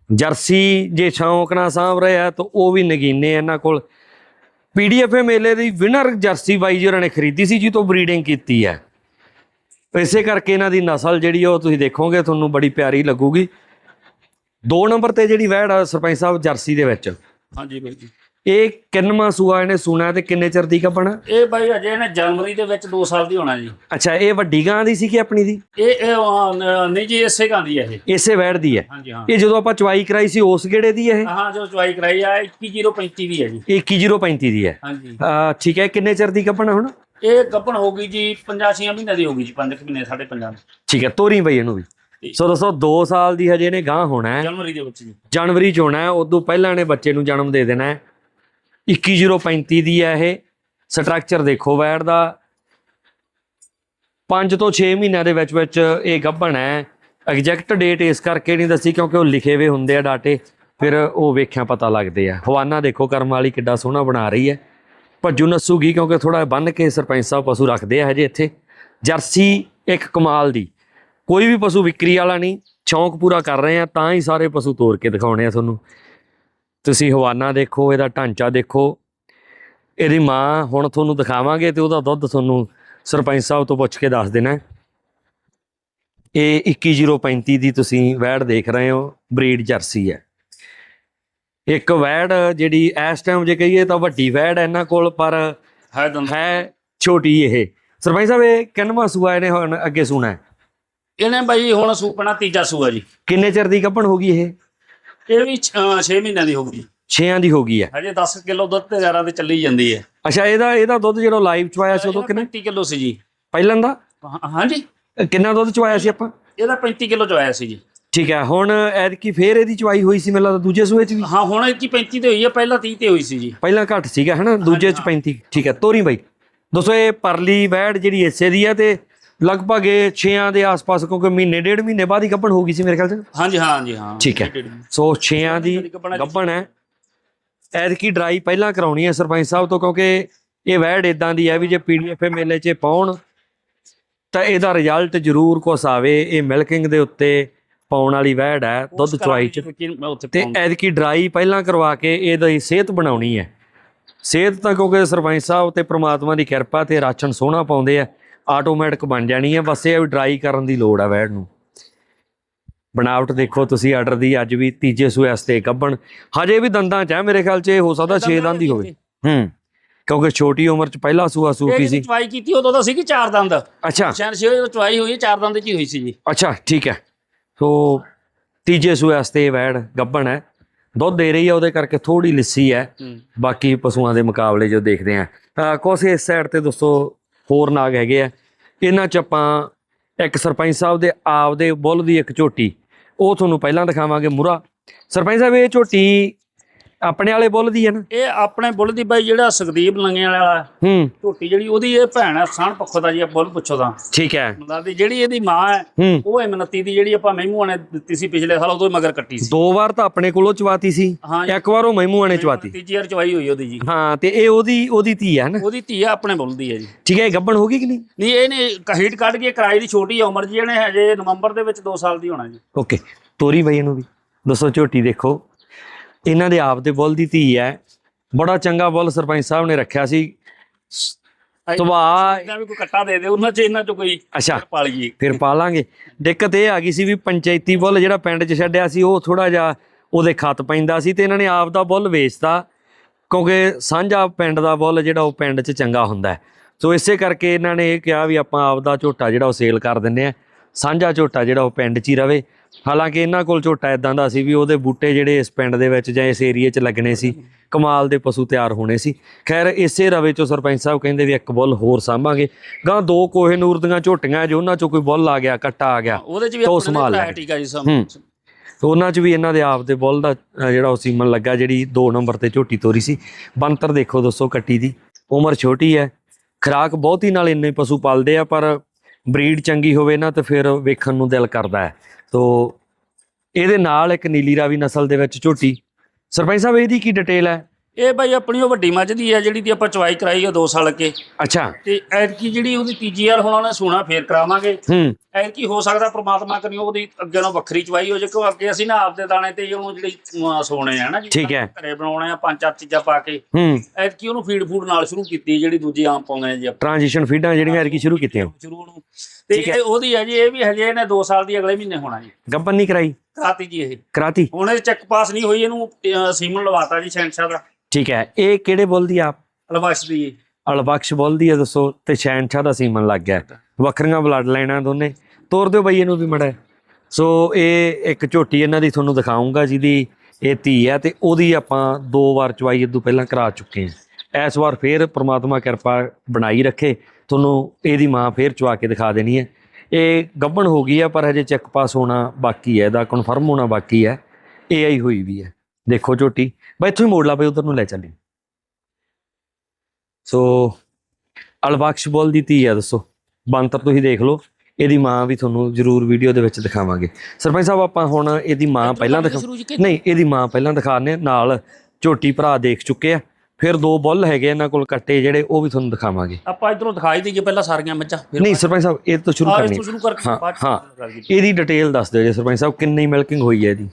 S1: ਜਰਸੀ ਜੇ ਸ਼ੌਂਕ ਨਾਲ ਸਾਂਭ ਰਿਹਾ ਤਾਂ ਉਹ ਵੀ ਨਗੀਨੇ ਇਹਨਾਂ ਕੋਲ। ਪੀਡੀਐਫ ਮੇਲੇ ਦੀ ਵਿਨਰ ਜਰਸੀ ਬਾਈ ਜੀ ਹੋਰਾਂ ਨੇ ਖਰੀਦੀ ਸੀ ਜੀ ਤੋਂ ਬਰੀਡਿੰਗ ਕੀਤੀ ਹੈ। ਇਸੇ ਕਰਕੇ ਇਹਨਾਂ ਦੀ ਨਸਲ ਜਿਹੜੀ ਆ ਉਹ ਤੁਸੀਂ ਦੇਖੋਗੇ, ਤੁਹਾਨੂੰ ਬੜੀ ਪਿਆਰੀ ਲੱਗੂਗੀ। ਦੋ ਨੰਬਰ ਤੇ ਜਿਹੜੀ ਵੈੜ ਆ ਸਰਪੰਚ ਸਾਹਿਬ ਜਰਸੀ ਦੇ ਵਿੱਚ।
S2: ਹਾਂਜੀ ਬਾਈ ਜੀ।
S1: ਇਹ ਕਿੰਨਵਾਂ ਸੂਆ ਇਹਨੇ ਸੁਣਾ ਤੇ ਕਿੰਨੇ ਚਿਰ ਦੀ ਕੱਪਣਾ
S2: ਇਹ ਬਾਈ ਅਜੇ ਨੇ ਜਨਵਰੀ ਦੇ ਵਿੱਚ 2 ਸਾਲ ਦੀ ਹੋਣਾ ਜੀ।
S1: ਅੱਛਾ ਇਹ ਵੱਡੀ ਗਾਂ ਦੀ ਸੀ ਕਿ ਆਪਣੀ ਦੀ?
S2: ਇਹ ਇਹ, ਨਹੀਂ ਜੀ ਇਸੇ ਗਾਂ ਦੀ ਹੈ ਇਹ।
S1: ਇਸੇ ਵੈੜ ਦੀ ਹੈ।
S2: ਹਾਂਜੀ ਹਾਂ।
S1: ਇਹ ਜਦੋਂ ਆਪਾਂ ਚਵਾਈ ਕਰਾਈ ਸੀ ਉਸ ਗੇੜੇ ਦੀ ਹੈ
S2: ਹਾਂ ਜੋ ਚੁਆਈ ਕਰਾਈ ਆ 21035 ਦੀ ਹੈ ਜੀ।
S1: ਇਹ 21035 ਦੀ ਹੈ।
S2: ਹਾਂਜੀ।
S1: ਅਹ ਠੀਕ ਹੈ ਕਿੰਨੇ ਚਿਰ ਦੀ ਕੱਪਣਾ ਹੁਣ?
S2: ਇਹ ਗੱਪਣ ਹੋ ਗਈ ਜੀ 5-6 ਮਹੀਨੇ ਦੀ ਹੋ ਗਈ ਜੀ 5 ਮਹੀਨੇ ਸਾਢੇ ਪੰਜਾਂ ਦੀ।
S1: ਠੀਕ ਹੈ ਤੋਰੀ ਬਈ ਇਹਨੂੰ ਵੀ। ਸੋ ਦੋਸਤੋ 2 ਸਾਲ ਦੀ ਹਜੇ ਨੇ ਗਾਂ ਹੋਣਾ ਹੈ।
S2: ਜਨਵਰੀ ਦੇ ਵਿੱਚ ਜੀ।
S1: ਜਨਵਰੀ ਚ ਹੋਣਾ ਹੈ ਉਦੋਂ ਪਹਿਲਾਂ ਨੇ ਬੱਚੇ ਨੂੰ ਜਨਮ ਦੇ ਦੇਣਾ ਹੈ। 21035 ਦੀ ਹੈ ਇਹ। ਸਟਰਕਚਰ ਦੇਖੋ ਵੈੜ ਦਾ। 5 ਤੋਂ 6 ਮਹੀਨਿਆਂ ਦੇ ਵਿੱਚ ਵਿੱਚ ਇਹ ਗੱਭਣ ਹੈ। ਐਗਜ਼ੈਕਟ ਡੇਟ ਇਸ ਕਰਕੇ ਨਹੀਂ ਦੱਸੀ ਕਿਉਂਕਿ ਉਹ ਲਿਖੇ ਹੋਏ ਹੁੰਦੇ ਆ ਡਾਟੇ ਫਿਰ ਉਹ ਵੇਖਿਆ ਪਤਾ ਲੱਗਦੇ ਆ। ਹਵਾਨਾ ਦੇਖੋ ਕਰਮ ਵਾਲੀ ਕਿੱਡਾ ਸੋਹਣਾ ਬਣਾ ਰਹੀ ਹੈ। ਭੱਜੂ ਨੱਸੂਗੀ ਕਿਉਂਕਿ ਥੋੜਾ ਬੰਨ ਕੇ ਸਰਪੰਚ ਸਾਹਿਬ ਪਸ਼ੂ ਰੱਖਦੇ ਆ ਹਜੇ ਇੱਥੇ। ਜਰਸੀ ਇੱਕ ਕਮਾਲ ਦੀ। ਕੋਈ ਵੀ ਪਸ਼ੂ ਵਿਕਰੀ ਵਾਲਾ ਨਹੀਂ। ਸ਼ੌਂਕ ਪੂਰਾ ਕਰ ਰਹੇ ਆ ਤਾਂ ਹੀ ਸਾਰੇ ਪਸ਼ੂ ਤੋੜ ਕੇ ਦਿਖਾਉਣੇ ਆ ਤੁਹਾਨੂੰ। ਤੁਸੀਂ ਹਵਾਨਾ ਦੇਖੋ ਇਹਦਾ ਢਾਂਚਾ ਦੇਖੋ। ਇਹਦੀ ਮਾਂ ਹੁਣ ਤੁਹਾਨੂੰ ਦਿਖਾਵਾਂਗੇ ਤੇ ਉਹਦਾ ਦੁੱਧ ਤੁਹਾਨੂੰ ਸਰਪੰਚ ਸਾਹਿਬ ਤੋਂ ਪੁੱਛ ਕੇ ਦੱਸ ਦੇਣਾ। ਇਹ 21035 ਦੀ ਤੁਸੀਂ ਵੈੜ ਦੇਖ ਰਹੇ ਹੋ ਬਰੀਡ ਜਰਸੀ ਹੈ। ਇੱਕ ਵੈੜ ਜਿਹੜੀ ਇਸ ਟਾਈਮ ਜੇ ਕਹੀਏ ਤਾਂ ਵੱਡੀ ਵੈੜ ਹੈ ਇਹਨਾਂ ਕੋਲ ਪਰ
S2: ਹੈ
S1: ਛੋਟੀ ਇਹ। ਸਰਪੰਚ ਸਾਹਿਬ ਇਹ ਕਿੰਨਵਾਂ ਸੂਆ ਇਹਨੇ ਹੁਣ ਅੱਗੇ ਸੁਣਾ
S2: ਇਹਨੇ ਬਾਈ ਹੁਣ ਸੂਪਣਾ ਤੀਜਾ ਸੂਆ ਜੀ।
S1: ਕਿੰਨੇ ਚਿਰ ਦੀ ਕੱਪਣ ਹੋ ਗਈ ਇਹ?
S2: ਇਹ ਵੀ 6 ਮਹੀਨਿਆਂ ਦੀ ਹੋ ਗਈ।
S1: 6ਆਂ ਦੀ ਹੋ ਗਈ ਹੈ।
S2: ਹਜੇ 10 ਕਿਲੋ ਦੁੱਧ ਤੇ ਜ਼ਿਆਦਾ ਤੇ ਚੱਲੀ ਜਾਂਦੀ ਹੈ।
S1: ਅੱਛਾ ਇਹਦਾ ਇਹਦਾ ਦੁੱਧ ਜਿਹੜਾ ਲਾਈਵ ਚਵਾਇਆ ਸੀ ਉਦੋਂ ਕਿੰਨਾ?
S2: 35 ਕਿਲੋ ਸੀ ਜੀ।
S1: ਪਹਿਲਾਂ ਦਾ?
S2: ਹਾਂ- ਹਾਂਜੀ।
S1: ਕਿੰਨਾ ਦੁੱਧ ਚਵਾਇਆ ਸੀ ਆਪਾਂ?
S2: ਇਹਦਾ 35 ਕਿਲੋ ਚ ਆਇਆ ਸੀ ਜੀ।
S1: ਠੀਕ ਹੈ ਹੁਣ ਐਤਕੀ ਫੇਰ ਇਹਦੀ ਚਵਾਈ ਹੋਈ ਸੀ ਮੈਨੂੰ ਲੱਗਦਾ ਦੂਜੇ ਸੂਏ ਚ ਵੀ?
S2: ਹਾਂ ਹੁਣ ਇਹ 35 ਤੇ ਹੋਈ ਹੈ ਪਹਿਲਾਂ 30 ਤੇ ਹੋਈ ਸੀ ਜੀ।
S1: ਪਹਿਲਾਂ ਘੱਟ ਸੀਗਾ ਹਨਾ? ਦੂਜੇ ਚ 35 ਠੀਕ ਹੈ ਤੋਰੀ ਬਾਈ। ਦੋਸਤੋ ਇਹ ਪਰਲੀ ਵੈੜ ਜਿਹੜੀ ਹਿੱਸੇ ਦੀ ਹੈ ਤੇ ਲਗਭਗ ਇਹ 6ਾਂ ਦੇ ਆਸ-ਪਾਸ ਕਿਉਂਕਿ ਮਹੀਨੇ ਡੇਢ ਮਹੀਨੇ ਬਾਅਦ ਹੀ ਗੱਭਣ ਹੋ ਗਈ ਸੀ ਮੇਰੇ ਖਿਆਲ ਚ?
S2: ਹਾਂਜੀ ਹਾਂ ਜੀ ਹਾਂ।
S1: ਠੀਕ ਹੈ। ਸੋ 6ਾਂ ਦੀ ਗੱਭਣ ਹੈ ਐਤਕੀ ਡਰਾਈ ਪਹਿਲਾਂ ਕਰਾਉਣੀ ਹੈ ਸਰਪੰਚ ਸਾਹਿਬ ਤੋਂ ਕਿਉਂਕਿ ਇਹ ਵੈੜ ਇਦਾਂ ਦੀ ਹੈ ਵੀ ਜੇ ਪੀਡੀਐਫ ਮੇਲੇ 'ਚ ਪਾਉਣ ਤਾਂ ਇਹਦਾ ਰਿਜ਼ਲਟ ਜ਼ਰੂਰ ਕੁਛ ਆਵੇ। ਇਹ ਮਿਲਕਿੰਗ ਦੇ ਉੱਤੇ ਪਾਉਣ ਵਾਲੀ ਵੈੜ ਹੈ ਦੁੱਧ ਚੁਆਈ 'ਚ। ਤੇ ਐਤਕੀ ਡਰਾਈ ਪਹਿਲਾਂ ਕਰਵਾ ਕੇ ਇਹਦੀ ਸਿਹਤ ਬਣਾਉਣੀ ਹੈ। ਸਿਹਤ ਤਾਂ ਕਿਉਂਕਿ ਸਰਪੰਚ ਸਾਹਿਬ ਤੇ ਪ੍ਰਮਾਤਮਾ ਦੀ ਕਿਰਪਾ ਤੇ ਰਾਸ਼ਨ ਸੋਹਣਾ ਪਾਉਂਦੇ ਆ। ਆਟੋਮੈਟਿਕ ਬਣ ਜਾਣੀ ਹੈ ਬਸ ਇਹ ਡਰਾਈ ਕਰਨ ਦੀ ਲੋੜ ਆ ਵੈੜ ਨੂੰ। ਬਣਾਵਟ ਦੇਖੋ ਤੁਸੀਂ ਆਰਡਰ ਦੀ ਅੱਜ ਵੀ ਤੀਜੇ ਸੂਏ ਵਾਸਤੇ ਗੱਬਣ। ਹਜੇ ਵੀ ਦੰਦਾਂ 'ਚ ਹੈ ਮੇਰੇ ਖਿਆਲ 'ਚ ਇਹ ਹੋ ਸਕਦਾ 6 ਦੰਦ ਹੀ ਹੋਵੇ। ਹੂੰ। ਕਿਉਂਕਿ ਛੋਟੀ ਉਮਰ 'ਚ ਪਹਿਲਾ ਸੂਆ
S2: ਇਹ
S1: ਸੀ?
S2: ਚਵਾਈ ਕੀਤੀ ਉਦੋਂ ਤਾਂ ਸੀ ਕਿ ਚਾਰ ਦੰਦ।
S1: ਅੱਛਾ।
S2: ਸ਼ਾਇਦ ਛੇ ਜਦੋਂ ਚਵਾਈ ਹੋਈ ਹੈ, ਚਾਰ ਦੰਦ ਚ ਹੀ ਹੋਈ ਸੀ ਜੀ
S1: ਅੱਛਾ ਠੀਕ ਹੈ। ਸੋ ਤੀਜੇ ਸੂਏ ਵਾਸਤੇ ਇਹ ਵੈੜ ਗੱਬਣ ਹੈ। ਦੁੱਧ ਦੇ ਰਹੀ ਹੈ ਉਹਦੇ ਕਰਕੇ ਥੋੜੀ ਲਿੱਸੀ ਹੈ। ਬਾਕੀ ਪਸ਼ੂਆਂ ਦੇ ਮੁਕਾਬਲੇ ਜੋ ਦੇਖਦੇ ਆ ਕੁਛ ਇਸ ਸਾਈਡ ਤੇ ਦੋਸਤੋ ਹੋਰ ਨਾਗ ਹੈਗੇ ਆ। ਇਹਨਾਂ ਚ ਆਪਾਂ ਇੱਕ ਸਰਪੰਚ ਸਾਹਿਬ ਦੇ ਆਪਦੇ ਬੁੱਲ ਦੀ ਇੱਕ ਝੋਟੀ, ਉਹ ਤੁਹਾਨੂੰ ਪਹਿਲਾਂ ਦਿਖਾਵਾਂਗੇ ਮੁਰਾ। ਸਰਪੰਚ ਸਾਹਿਬ, ਇਹ ਝੋਟੀ ਆਪਣੇ ਵਾਲੇ ਬੁੱਲ ਦੀ ਹੈ ਨਾ?
S2: ਇਹ ਆਪਣੇ ਬੁੱਲ ਦੀ ਬਾਈ ਜਿਹੜਾ ਸੁਖਦੀਪ ਲੰਗੇ ਵਾਲਾ
S1: ਹੂੰ।
S2: ਝੋਟੀ ਜਿਹੜੀ ਉਹਦੀ ਇਹ ਭੈਣ ਹੈ ਸਾਨ ਪੱਖੋ ਦਾ ਜੀ ਇਹ ਬੁੱਲ ਪੁੱਛੋ ਤਾਂ।
S1: ਠੀਕ ਹੈ।
S2: ਮਤਲਬ ਦੀ ਜਿਹੜੀ ਇਹਦੀ ਮਾਂ ਹੈ
S1: ਹੂੰ।
S2: ਉਹ ਐਮਨਤੀ ਦੀ ਜਿਹੜੀ ਆਪਾਂ ਮਹਿਮੂਆਂ ਨੇ ਦਿੱਤੀ ਸੀ ਪਿਛਲੇ ਸਾਲ ਉਦੋਂ ਹੀ ਮਗਰ ਕੱਟੀ ਸੀ।
S1: ਦੋ ਵਾਰ ਤਾਂ ਆਪਣੇ ਕੋਲੋਂ ਚਵਾਤੀ ਸੀ
S2: ਹਾਂ।
S1: ਇੱਕ ਵਾਰ ਉਹ ਮਹਿਮੂਆਂ ਨੇ ਚਵਾਤੀ।
S2: ਤੀਜੀ ਵਾਰ ਚਵਾਈ ਹੋਈ ਉਹਦੀ ਜੀ।
S1: ਹਾਂ ਤੇ ਇਹ ਉਹਦੀ ਉਹਦੀ ਧੀ ਹੈ ਨਾ?
S2: ਉਹਦੀ ਧੀ ਆ ਆਪਣੇ ਬੁੱਲ ਦੀ ਹੈ ਜੀ।
S1: ਠੀਕ ਹੈ ਇਹ ਗੱਬਣ ਹੋ ਗਈ ਕਿ ਨਹੀਂ?
S2: ਨਹੀਂ ਇਹਨੇ ਹੀਟ ਕੱਢ ਕੇ ਕਿਰਾਏ ਦੀ ਛੋਟੀ ਉਮਰ ਜੀ ਇਹਨੇ ਹਜੇ ਨਵੰਬਰ ਦੇ ਵਿੱਚ 2 ਸਾਲ ਦੀ ਹੋਣਾ ਜੀ।
S1: ਓਕੇ ਤੋਰੀ ਬਈ ਇਹਨੂੰ ਵੀ। ਦੱਸੋ ਝੋਟੀ ਦੇਖੋ। ਇਹਨਾਂ ਦੇ ਆਪ ਦੇ ਬੁੱਲ ਦੀ ਧੀ ਹੈ। ਬੜਾ ਚੰਗਾ ਬੁੱਲ ਸਰਪੰਚ ਸਾਹਿਬ ਨੇ ਰੱਖਿਆ ਸੀ। ਸੁਭਾਅ
S2: ਇਹਨਾਂ ਵੀ ਕੋਈ ਕੱਟਾ ਦੇ ਦੇ ਉਹਨਾਂ ਚ ਇਹਨਾਂ ਚ ਕੋਈ
S1: ਅੱਛਾ।
S2: ਪਾਲੀਏ
S1: ਫਿਰ ਪਾਲਾਂਗੇ। ਦਿੱਕਤ ਇਹ ਆ ਗਈ ਸੀ ਵੀ ਪੰਚਾਇਤੀ ਬੁੱਲ ਜਿਹੜਾ ਪਿੰਡ 'ਚ ਛੱਡਿਆ ਸੀ ਉਹ ਥੋੜਾ ਜਿਹਾ ਉਹਦੇ ਖਤ ਪੈਂਦਾ ਸੀ ਤੇ ਇਹਨਾਂ ਨੇ ਆਪ ਦਾ ਬੁੱਲ ਵੇਚਤਾ। ਕਿਉਂਕਿ ਸਾਂਝਾ ਪਿੰਡ ਦਾ ਬੁੱਲ ਜਿਹੜਾ ਉਹ ਪਿੰਡ 'ਚ ਚੰਗਾ ਹੁੰਦਾ ਸੋ ਇਸੇ ਕਰਕੇ ਇਹਨਾਂ ਨੇ ਇਹ ਕਿਹਾ ਵੀ ਆਪਾਂ ਆਪ ਦਾ ਝੋਟਾ ਜਿਹੜਾ ਉਹ ਸੇਲ ਕਰ ਦਿੰਨੇ ਆ ਸਾਂਝਾ ਝੋਟਾ ਜਿਹੜਾ ਉਹ ਪਿੰਡ 'ਚ ਹੀ ਰਵੇ। ਹਾਲਾਂਕਿ ਇਹਨਾਂ ਕੋਲ ਝੋਟਾ ਇਦਾਂ ਦਾ ਸੀ ਵੀ ਉਹਦੇ ਬੂਟੇ ਜਿਹੜੇ ਇਸ ਪਿੰਡ ਦੇ ਵਿੱਚ ਜਾਂ ਇਸ ਏਰੀਏ 'ਚ ਲੱਗਣੇ ਸੀ ਕਮਾਲ ਦੇ ਪਸ਼ੂ ਤਿਆਰ ਹੋਣੇ ਸੀ। ਖੈਰ ਇਸੇ ਰਵੇ 'ਚੋਂ ਸਰਪੰਚ ਸਾਹਿਬ ਕਹਿੰਦੇ ਵੀ ਇੱਕ ਬੁੱਲ ਹੋਰ ਸਾਂਭਾਂਗੇ। ਗਾਂ ਦੋ ਕੋਹੇ ਨੂਰ ਦੀਆਂ ਝੋਟੀਆਂ ਜੋ ਉਹਨਾਂ 'ਚੋਂ ਕੋਈ ਬੁੱਲ ਆ ਗਿਆ ਕੱਟਾ ਆ ਗਿਆ
S2: ਉਹਦੇ ਚ ਵੀ ਆਪਣੇ
S1: ਲੈਣਗੇ।
S2: ਟੀਕਾ ਜੀ ਸਮ
S1: ਹੂੰ। ਤੇ ਉਹਨਾਂ 'ਚ ਵੀ ਇਹਨਾਂ ਦੇ ਆਪ ਦੇ ਬੁੱਲ ਦਾ ਜਿਹੜਾ ਉਹ ਸੀਮਨ ਲੱਗਾ ਜਿਹੜੀ 2 ਨੰਬਰ ਤੇ ਝੋਟੀ ਤੋਰੀ ਸੀ। ਬੰਤਰ ਦੇਖੋ ਦੋਸਤੋ ਕੱਟੀ ਦੀ। ਉਮਰ ਛੋਟੀ ਹੈ। ਖਰਾਕ ਬਹੁਤੀ ਨਾਲ ਇੰਨੇ ਪਸ਼ੂ ਪਾਲਦੇ ਆ ਪਰ ਬਰੀਡ ਚੰਗੀ ਹੋਵੇ ਨਾ ਤਾਂ ਫਿਰ ਵੇਖਣ ਨੂੰ ਦਿਲ ਕਰਦਾ ਹੈ। ਤੋ ਇਹਦੇ ਨਾਲ ਇੱਕ ਨੀਲੀ ਰਾਵੀ ਨਸਲ ਦੇ ਵਿੱਚ ਝੋਟੀ। ਸਰਪੰਚ ਸਾਹਿਬ, ਇਹਦੀ ਕੀ ਡਿਟੇਲ ਹੈ?
S2: ਇਹ ਬਾਈ ਆਪਣੀ ਉਹ ਵੱਡੀ ਮੱਝ ਦੀ ਹੈ ਜਿਹੜੀ ਦੀ ਆਪਾਂ ਚਵਾਈ ਕਰਾਈ ਆ 2 ਸਾਲ ਅੱਗੇ।
S1: ਅੱਛਾ।
S2: ਤੇ ਐਤਕੀ ਜਿਹੜੀ ਉਹਦੀ ਤੀਜੀ ਵਾਰ ਹੁਣ ਉਹਨੇ ਸੋਨਾ ਫੇਰ ਕਰਾਵਾਂਗੇ।
S1: ਹੂੰ।
S2: ਐਤਕੀ ਹੋ ਸਕਦਾ ਪ੍ਰਮਾਤਮਾ ਕਰੀ ਉਹਦੀ ਅੱਗੇ ਨਾਲੋਂ ਵੱਖਰੀ ਚਵਾਈ ਹੋ ਜੇ ਕਿਉਂ ਅੱਗੇ ਅਸੀਂ ਨਾ ਆਪਦੇ ਦਾਣੇ ਤੇ ਹੀ ਉਹਨੂੰ ਜਿਹੜੀ ਸੋਨੇ ਆ ਨਾ ਜੀ
S1: ਠੀਕ ਹੈ।
S2: ਘਰੇ ਬਣਾਉਣੇ ਆ ਪੰਜ ਚਾਰ ਚੀਜ਼ਾਂ ਪਾ ਕੇ।
S1: ਹੂੰ।
S2: ਐਤਕੀ ਉਹਨੂੰ ਫੀਡ ਫੂਡ ਨਾਲ ਸ਼ੁਰੂ ਕੀਤੀ ਜਿਹੜੀ ਦੂਜੀ ਆਮ ਪਾਉਂਦੇ ਆ ਜੀ ਆਪਾਂ।
S1: ਟ੍ਰਾਂਜੀਸ਼ਨ ਫੀਡਾਂ ਜਿਹੜੀਆਂ ਐਰਕੀ ਸ਼ੁਰੂ ਕੀਤੀਆਂ।
S2: ਸ਼ੁਰੂ ਉਹਨੂੰ ਤੇ ਇਹ ਉਹਦੀ ਹੈ ਜੀ ਇਹ ਵੀ ਹਜੇ ਇਹਨੇ 2 ਸਾਲ ਦੀ ਅਗਲੇ ਮਹੀਨੇ ਹੋਣਾ ਜੀ।
S1: ਗੱਬਨ ਨਹੀਂ ਕਰਾਈ?
S2: ਕਰਾਤੀ ਜੀ ਇਹ।
S1: ਕਰਾਤੀ?
S2: ਹੁਣ ਇਹ ਚੈੱਕ ਪਾਸ ਨਹੀਂ ਹੋਈ ਇਹਨੂੰ ਅਹ, ਸੀਮਨ ਲਵਾਤਾ ਜੀ ਸ਼ੈਨਸ਼ਾ ਦਾ।
S1: ਠੀਕ ਹੈ ਇਹ ਕਿਹੜੇ ਬੁੱਲ ਦੀ ਆਪ
S2: ਲਵਾਸ਼ ਦੀ। ਜੀ।
S1: ਅਲਬਖਸ਼ ਬੋਲਦੀ ਹੈ ਦੱਸੋ ਤੇ ਸ਼ੈਨਸ਼ਾਹ ਦਾ ਸੀਮਨ ਲੱਗ ਗਿਆ। ਵੱਖਰੀਆਂ ਬਲੱਡ ਲਾਈਨਾਂ ਦੋਨੇ। ਤੋਰ ਦਿਓ ਬਈ ਇਹਨੂੰ ਵੀ ਮੜਾ ਸੋ ਇਹ ਇੱਕ ਝੋਟੀ ਇਹਨਾਂ ਦੀ ਤੁਹਾਨੂੰ ਦਿਖਾਉਂਗਾ ਜਿਹਦੀ ਇਹ ਧੀ ਹੈ ਤੇ ਉਹਦੀ ਆਪਾਂ ਦੋ ਵਾਰ ਚਵਾਈ ਇਦੋਂ ਪਹਿਲਾਂ ਕਰਾ ਚੁੱਕੇ ਹਾਂ। ਇਸ ਵਾਰ ਫੇਰ ਪ੍ਰਮਾਤਮਾ ਕਿਰਪਾ ਬਣਾਈ ਰੱਖੇ। ਤੁਹਾਨੂੰ ਇਹਦੀ ਮਾਂ ਫੇਰ ਚਵਾ ਕੇ ਦਿਖਾ ਦੇਣੀ ਹੈ। ਇਹ ਗੱਭਣ ਹੋ ਗਈ ਹੈ ਪਰ ਹਜੇ ਚੈੱਕ ਪਾਸ ਹੋਣਾ ਬਾਕੀ ਹੈ ਇਹਦਾ ਕਨਫਰਮ ਹੋਣਾ ਬਾਕੀ ਹੈ। ਇਹ ਆਈ ਹੋਈ ਵੀ ਹੈ। ਦੇਖੋ ਝੋਟੀ। ਬਈ ਇੱਥੋਂ ਹੀ ਮੋੜ ਲਾ ਬਈ ਉਧਰ ਨੂੰ ਲੈ ਚੱਲੀ। ਸੋ ਅਲਬਖਸ਼ ਬੋਲ ਦੀ ਧੀ ਆ ਦੱਸੋ। ਬੰਤਰ ਤੁਸੀਂ ਦੇਖ ਲਓ। ਇਹਦੀ ਮਾਂ ਵੀ ਤੁਹਾਨੂੰ ਜ਼ਰੂਰ ਵੀਡੀਓ ਦੇ ਵਿੱਚ ਦਿਖਾਵਾਂਗੇ। ਸਰਪੰਚ ਸਾਹਿਬ ਆਪਾਂ ਹੁਣ ਇਹਦੀ ਮਾਂ ਪਹਿਲਾਂ ਦਿਖਾ ਨਹੀਂ ਇਹਦੀ ਮਾਂ ਪਹਿਲਾਂ ਦਿਖਾਣੇ ਨਾਲ ਝੋਟੀ ਭਰਾ ਦੇਖ ਚੁੱਕੇ ਆ। ਫਿਰ ਦੋ ਬੁੱਲ ਹੈਗੇ ਇਹਨਾਂ ਕੋਲ ਕੱਟੇ ਜਿਹੜੇ ਉਹ ਵੀ ਤੁਹਾਨੂੰ ਦਿਖਾਵਾਂਗੇ।
S2: ਆਪਾਂ ਇਧਰੋਂ ਦਿਖਾਈ ਦਈਏ ਪਹਿਲਾਂ ਸਾਰੀਆਂ ਮੱਝਾਂ
S1: ਨਹੀਂ ਸਰਪੰਚ ਸਾਹਿਬ ਇਹ ਤੋਂ ਸ਼ੁਰੂ ਕਰਨੀ। ਹਾਂ। ਇਹਦੀ ਡਿਟੇਲ ਦੱਸ ਦਿਓ ਜੀ ਸਰਪੰਚ ਸਾਹਿਬ ਕਿੰਨੀ ਮਿਲਕਿੰਗ ਹੋਈ ਹੈ ਇਹਦੀ।